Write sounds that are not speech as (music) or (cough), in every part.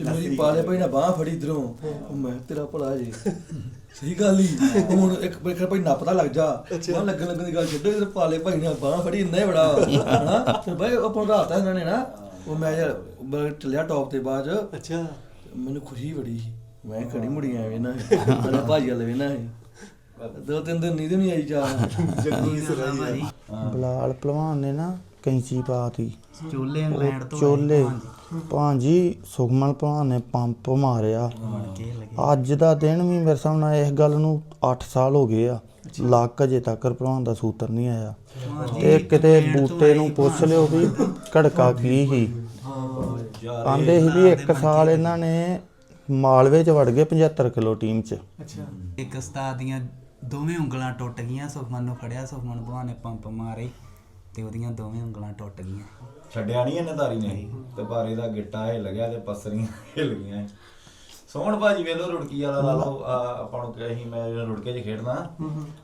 ਤੇ ਮੇਰੀ ਪਾਲੇ ਭਾਈ ਨੇ ਬਾਹ ਫੜੀ ਇਧਰੋਂ। ਉਹ ਮੈਂ ਤੇਰਾ ਭਲਾ ਜੀ। ਸਹੀ ਗੱਲ ਹੀ ਹੁਣ ਇੱਕ ਬੇਖਰ ਭਾਈ ਨੱਪਦਾ ਲੱਗ ਜਾ। ਮੈਂ ਲੱਗਣ ਲੱਗਣ ਦੀ ਗੱਲ ਛੱਡੋ ਤੇ ਪਾਲੇ ਭਾਈ ਨੇ ਬਾਹ ਫੜੀ ਇੰਨਾ ਹੀ ਬੜਾ। ਹਨਾ? ਤੇ ਭਾਈ ਆਪਾਂ ਨੂੰ ਰਾਤਾ ਇਹਨਾਂ ਨੇ ਨਾ ਉਹ ਮੈਂ ਯਾਰ ਮੈਂ ਚੱਲਿਆ ਟੌਪ ਤੇ ਬਾਅਦ। 'ਚ, ਅੱਛਾ। ਮੈਨੂੰ ਖੁਸ਼ੀ ਬੜੀ ਸੀ। ਮੈਂ ਖੜੀ ਮੁੜੀ ਐਵੇਂ ਨਾ ਮੈਂ ਭਾਜੀ ਵਾਲੇ ਵੇਨਾ ਦੋ ਤਿੰਨ ਦਿਨ ਨੀਂਦ ਨਹੀਂ ਆਈ ਜਾ ਜੱਗੂ ਦੀ ਸਰਾਈ ਬਲਾਲ ਭਲਵਾਨ ਨੇ ਨਾ ਕੈਂਚੀ ਪਾਤੀ ਚੋਲੇ ਇੰਗਲੈਂਡ ਤੋਂ ਚੋਲੇ। ਭਾਂਜੀ ਸੁਖਮਨ ਭਲਵਾਨ ਨੇ ਪੰਪ ਮਾਰਿਆ। ਅੱਜ ਦਾ ਦਿਨ ਵੀ ਮੇਰੇ ਸਾਹਮਣੇ ਇਸ ਗੱਲ ਨੂੰ 8 ਸਾਲ ਹੋ ਗਏ ਆ। ਲੱਕ ਅਜੇ ਤੱਕ ਭਲਵਾਨ ਦਾ ਸੂਤਰ ਨਹੀਂ ਆਇਆ। ਤੇ ਕਿਤੇ ਬੂਟੇ ਨੂੰ ਪੁੱਛ ਲਿਓ ਵੀ ਘੜਕਾ ਕੀ ਸੀ। ਆਂਦੇ ਸੀ ਵੀ ਇੱਕ ਸਾਲ ਇਹਨਾਂ ਨੇ ਮਾਲਵੇ ਚ ਵੜ ਗਏ 75 ਕਿਲੋ ਟੀਮ ਚ। ਅੱਛਾ। ਇੱਕ ਉਸਤਾਦ ਦੀਆਂ ਦੋਵੇਂ ਉਂਗਲਾਂ ਟੁੱਟ ਗਈਆਂ ਸੁਖਮਨ ਨੂੰ ਫੜਿਆ ਸੁਖਮਨ ਭਗਵਾਨ ਨੇ ਪੰਪ ਮਾਰੇ ਤੇ ਉਹਦੀਆਂ ਦੋਵੇਂ ਉਂਗਲਾਂ ਟੁੱਟ ਗਈਆਂ। ਛੱਡਿਆ ਨਹੀਂ ਇਹਨੇ ਧਾਰੀ ਨੇ। ਤੇ ਭਾਰੇ ਦਾ ਗਿੱਟਾ ਹਿੱਲ ਗਿਆ ਤੇ ਪਸਰੀਆਂ ਹਿੱਲ ਗਈਆਂ। ਸੋਹਣ ਭਾਜੀ ਵੇਲੋ ਰੁੜਕੀ ਵਾਲਾ ਲਾ ਲਓ। ਆਪਾਂ ਨੂੰ ਕਹੀ ਮੈਂ ਰੁੜਕੇ 'ਚ ਖੇਡਦਾ,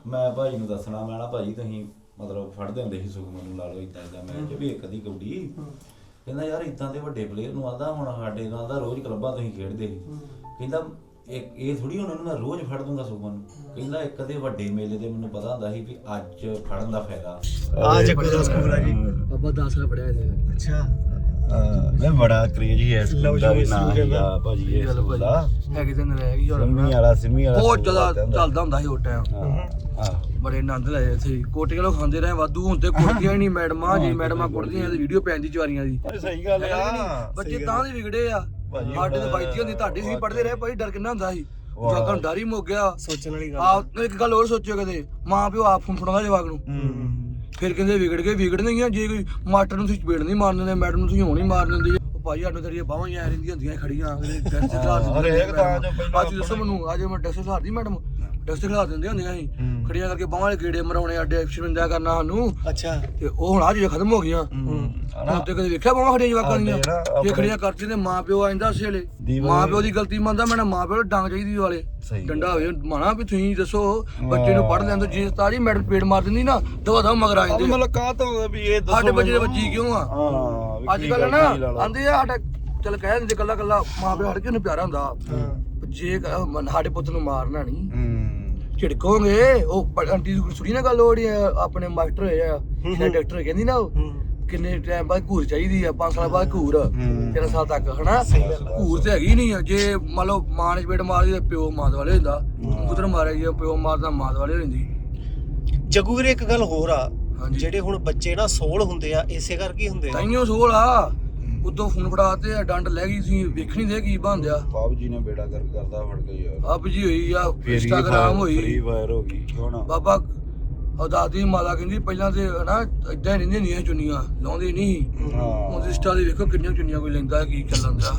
ਮੈਂ ਭਾਜੀ ਨੂੰ ਦੱਸਣਾ, ਮੈਂ ਨਾ ਭਾਜੀ, ਤੁਸੀਂ ਮਤਲਬ ਫੜਦੇ ਹੁੰਦੇ ਸੀ ਸੁਖਮਨ ਨੂੰ, ਲਾ ਲਓ ਇਦਾਂ ਇਦਾਂ ਮੈਚ ਵੀ ਇੱਕ ਦੀ ਕਬੱਡੀ। ਕਹਿੰਦਾ ਯਾਰ ਇਦਾਂ ਦੇ ਵੱਡੇ ਪਲੇਅਰ ਨੂੰ ਆਦਾ ਹੁਣ ਸਾਡੇ ਨਾਲ ਦਾ ਰੋਜ਼ ਕਲੱਬਾਂ ਤੁਸੀਂ ਖੇਡਦੇ ਸੀ। ਕਹਿੰਦਾ ਇੱਕ ਇਹ ਥੋੜੀ ਹੁਣ ਉਹਨੂੰ ਮੈਂ ਰੋਜ਼ ਫੜ ਦੂੰਗਾ ਸੁਖਮਨ ਨੂੰ। ਕਹਿੰਦਾ ਇੱਕ ਦੇ ਵੱਡੇ ਮੇਲੇ ਦੇ ਮੈਨੂੰ ਪਤਾ ਹੁੰਦਾ ਸੀ ਵੀ ਅੱਜ ਫੜਨ ਦਾ ਫਾਇਦਾ। ਆ ਜੱਗੂ ਦਾ ਸਕੂਲ ਆ ਜੀ? ਬਾਬਾ 10 ਸਾਲ ਪੜਿਆ ਇਹਦੇ ਅੱਛਾ। ਮੈਂ ਬੜਾ ਕਰੇਜ ਹੀ ਲਓ ਸਕੂਲ ਦਾ ਜੀ, ਵੀ ਨਾਂ ਹੈਗਾ ਦਾ। ਭਾਜੀ ਇਹ ਸਕੂਲ ਦਾ। ਹੈਗੇ ਤੇ ਰਹਿ ਗਈ ਸਿੰਮੀ ਵਾਲਾ ਸਿੰਮੀ ਵਾਲਾ ਬਹੁਤ ਜ਼ਿਆਦਾ ਦਾ ਚੱਲਦਾ ਹੁੰਦਾ ਸੀ ਉਹ ਟਾਈਮ ਹਾਂ। ਬੜੇ ਆਨੰਦ ਲਏ ਇੱਥੇ। ਕੋਟੀਆਂ ਲੋ ਖਾਂਦੇ ਰਹੇ ਵਾਧੂ ਹੁਣ ਤੇ ਕੁੜਦੀਆਂ ਹੀ ਨਹੀਂ ਮੈਡਮਾਂ ਜੀ ਮੈਡਮਾਂ ਕੁੜਦੀਆਂ ਤੇ ਵੀਡੀਓ ਪੈਂਦੀ ਚਵਾਰੀਆਂ ਦੀ ਸਹੀ ਗੱਲ ਆ। ਬੱਚੇ ਤਾਂ ਦੇ ਵਿਗੜੇ ਆ। ਭਾਜੀ ਸਾਡੇ ਤੇ ਬਾਈਤੀ ਹੁੰਦੀ ਤੁਹਾਡੀ ਸੀ ਪੜਦੇ ਰਹੇ ਭਾਈ ਡਰ ਕਿੰਨਾ ਹੁੰਦਾ ਸੀ। ਜਵਾਕਾਂ ਨੂੰ ਡਰ ਹੀ ਮੁੱਕ ਗਿਆ। ਸੋਚਣ ਵਾਲੀ ਗੱਲ ਆਪ ਇੱਕ ਗੱਲ ਹੋਰ ਸੋਚਿਓ ਕਦੇ ਮਾਂ ਪਿਓ ਆਪ ਫੁੰਫੜਾਂਦਾ ਜਵਾਕ ਨੂੰ। ਫਿਰ ਕਹਿੰਦੇ ਵਿਗੜ ਗਏ ਵਿਗੜਨਗੇ ਆ, ਜੇ ਕੋਈ ਮਾਸਟਰ ਨੂੰ ਤੁਸੀਂ ਚਪੇੜ ਨਹੀਂ ਮਾਰਨ ਦਿੰਦੇ ਮੈਡਮ ਨੂੰ ਤੁਸੀਂ ਹੋਣ ਨਹੀਂ ਮਾਰਨ ਦਿੰਦੇ। ਉਹ ਭਾਈ ਸਾਨੂੰ ਤੇਰੀਆਂ ਬਾਹਾਂ ਹੀ ਐ ਰਹਿੰਦੀਆਂ ਹੁੰਦੀਆਂ ਖੜੀਆਂ ਅਗਲੇ ਡੈਸਕ ਤੇ 'ਚ ਪਹਿਲਾਂ ਅੱਜ ਦੱਸੋ ਮੈਨੂੰ ਅੱਜ ਮੈਂ ਡੈਸਕ ਖਿਲਾਰਦੀ ਮੈਡਮ। ਡੈਸਕ ਖਿਲਾ ਦਿੰਦੇ ਹੁੰਦੀਆਂ ਸੀ ਖੜੀਆਂ ਕਰਕੇ ਬਾਹਾਂ ਵਾਲੇ ਕੀੜੇ ਮਰਾਉਣੇ ਅੱਡੇ ਐਕਸਪੈਰੀਮੈਂਟ ਕਰਨਾ ਸਾਨੂੰ। ਅੱਛਾ। ਤੇ ਉਹ ਹੁਣ ਆ ਚੀਜ਼ਾਂ ਖਤਮ ਹੋ ਗਈਆਂ। ਹੁਣ ਤੇ ਕਦੇ ਵੇਖਿਆ ਬਾਹਾਂ ਖੜੀਆਂ ਜਵਾਕਾਂ ਦੀਆਂ? ਆਉਂਦੇ ਆ ਨਾ ਆਪਣੇ- ਖੜੀਆਂ ਕਰਤੀ ਤੇ ਮਾਂ ਪਿਓ ਆਂਦਾ ਸੀ ਹਲੇ ਦੀਵਾਲੀ- ਮਾਂ ਪਿਓ ਦੀ ਗਲਤੀ ਮੰਨਦਾ ਮੈਂ ਨਾ ਮਾਂ ਪਿਓ ਨੂੰ ਡੰਗ ਚਾਹੀਦੀ ਵਾਲੇ। ਸਹੀ ਡੰਡਾ ਹੋਵੇ ਮਾਣਾ ਵੀ ਤੁਸੀਂ ਦੱਸੋ ਬੱਚੇ ਨੂੰ ਪੜ੍ਹ ਲੈਂਦੇ ਜੇ ਤਾਰੀ ਮੈਡਮ ਪੇੜ ਮਾਰ ਦਿੰਦੀ ਨਾ ਦਵਾ ਦਵਾ ਮਗਰ ਆ ਜਾਂਦੇ ਮਤਲਬ ਕਾਹ ਤੋਂ ਵੀ ਇਹ ਦੱਸੋ ਸਾਡੇ ਬੱਚੇ ਦੇ ਮੈਨੂੰ। ਬੱਜੀ ਕਿਉਂ ਆ? ਹਾਂ ਵੀ ਅੱਜ ਕੀ ਕੱਲ ਗੱਲ ਨਾ ਕੀ ਲਾ ਲਾ। ਆਂਦੇ ਆ ਸਾਡਾ ਚਲ ਕਹਿ ਦਿੰਦੇ ਕੱਲਾ ਕੱਲਾ ਮਾਂ ਪਿਓ ਹੜ ਕੇ ਉਹਨੂੰ ਪਿਆਰਾ ਹੁੰਦਾ। ਜੇ ਕ- ਮਨ- ਸਾਡੇ ਪੁੱਤ ਨੂੰ ਮਾਰਨਾ ਨਹੀਂ ਹੂੰ। ਝਿੜਕੋਗੇ? ਉਹ ਆਂਟੀ ਦੀ ਸੁਣੀ ਨਾ ਗੱਲ ਉਹ ਜਿਹੜੀ ਆ, ਆਪਣੇ ਮਾਸਟਰ ਹੋਏ ਆ ਜਿਹੜਾ ਡਾਕਟਰ ਕਹਿੰਦੀ ਨਾ ਉਹ ਕਿੰਨੇ ਟਾਈਮ ਬਾਅਦ ਘੂਰ ਚਾਹੀਦੀ ਆ 5 ਸਾਲ ਬਾਅਦ ਘੂਰ। ਤਿੰਨ ਸਾਲ ਤੱਕ ਹਨਾ? ਘੂਰ ਤੇ ਹੈਗੀ ਨਹੀਂ ਆ ਜੇ ਮੰਨ ਲਓ ਮਾਂ ਨੇ ਚਪੇੜ ਮਾਰਦੀ ਤੇ ਪਿਓ ਮਾਂ ਵਾਲੇ ਹੁੰਦਾ ਪੁੱਤਰ ਮਾਰਿਆ ਜੀ ਪਿਓ ਮਾਰਦਾ ਮਾਂ ਵਾਲੇ ਹੋ ਜਾਂਦੀ ਜੱਗੂ ਵੀਰੇ ਇੱਕ ਗੱਲ ਹੋਰ ਆ। ਜਿਹੜੇ ਹੁਣ ਬੱਚੇ ਨਾ ਸੋਲ ਹੁੰਦੇ ਆ ਇਸੇ ਕਰਕੇ ਹੁੰਦੇ ਆ। ਤਾਈਓ ਸੋਲ ਆ। ਉਦੋਂ ਫੋਨ ਫੜਾ ਤੇ ਡੰਡ ਲੈ ਗਈ ਸੀ ਵੇਖਣੀ ਦੇ ਕੀ ਬੰਦਿਆ ਬਾਬੂ ਜੀ ਨੇ ਬੇੜਾ ਕਰ ਕਰਦਾ ਫੜ ਕੇ ਯਾਰ। ਅੱਬ ਜੀ ਹੋਈ ਆ ਇੰਸਟਾਗ੍ਰਾਮ ਫ੍ਰੀ ਹੋਈ। ਫਾਇਰ ਹੋ ਗਈ ਹੁਣ ਬਾਬਾ ਉਹ ਦਾਦੀ ਮਾਤਾ ਕਹਿੰਦੀ ਪਹਿਲਾਂ ਤੇ ਹਨਾ ਇਦਾਂ ਹੀ ਰਹਿੰਦੀਆਂ ਨਹੀਂ ਚੁੰਨੀਆਂ ਲਾਉਂਦੇ ਨਹੀਂ। ਹਾਂ। ਹੁਣ ਇੰਸਟਾ ਦੇ ਵੇਖੋ ਕਿੰਨੀਆਂ ਚੁੰਨੀਆਂ ਕੋਈ ਲੈਂਦਾ ਕੀ ਚੱਲਣ ਦਾ।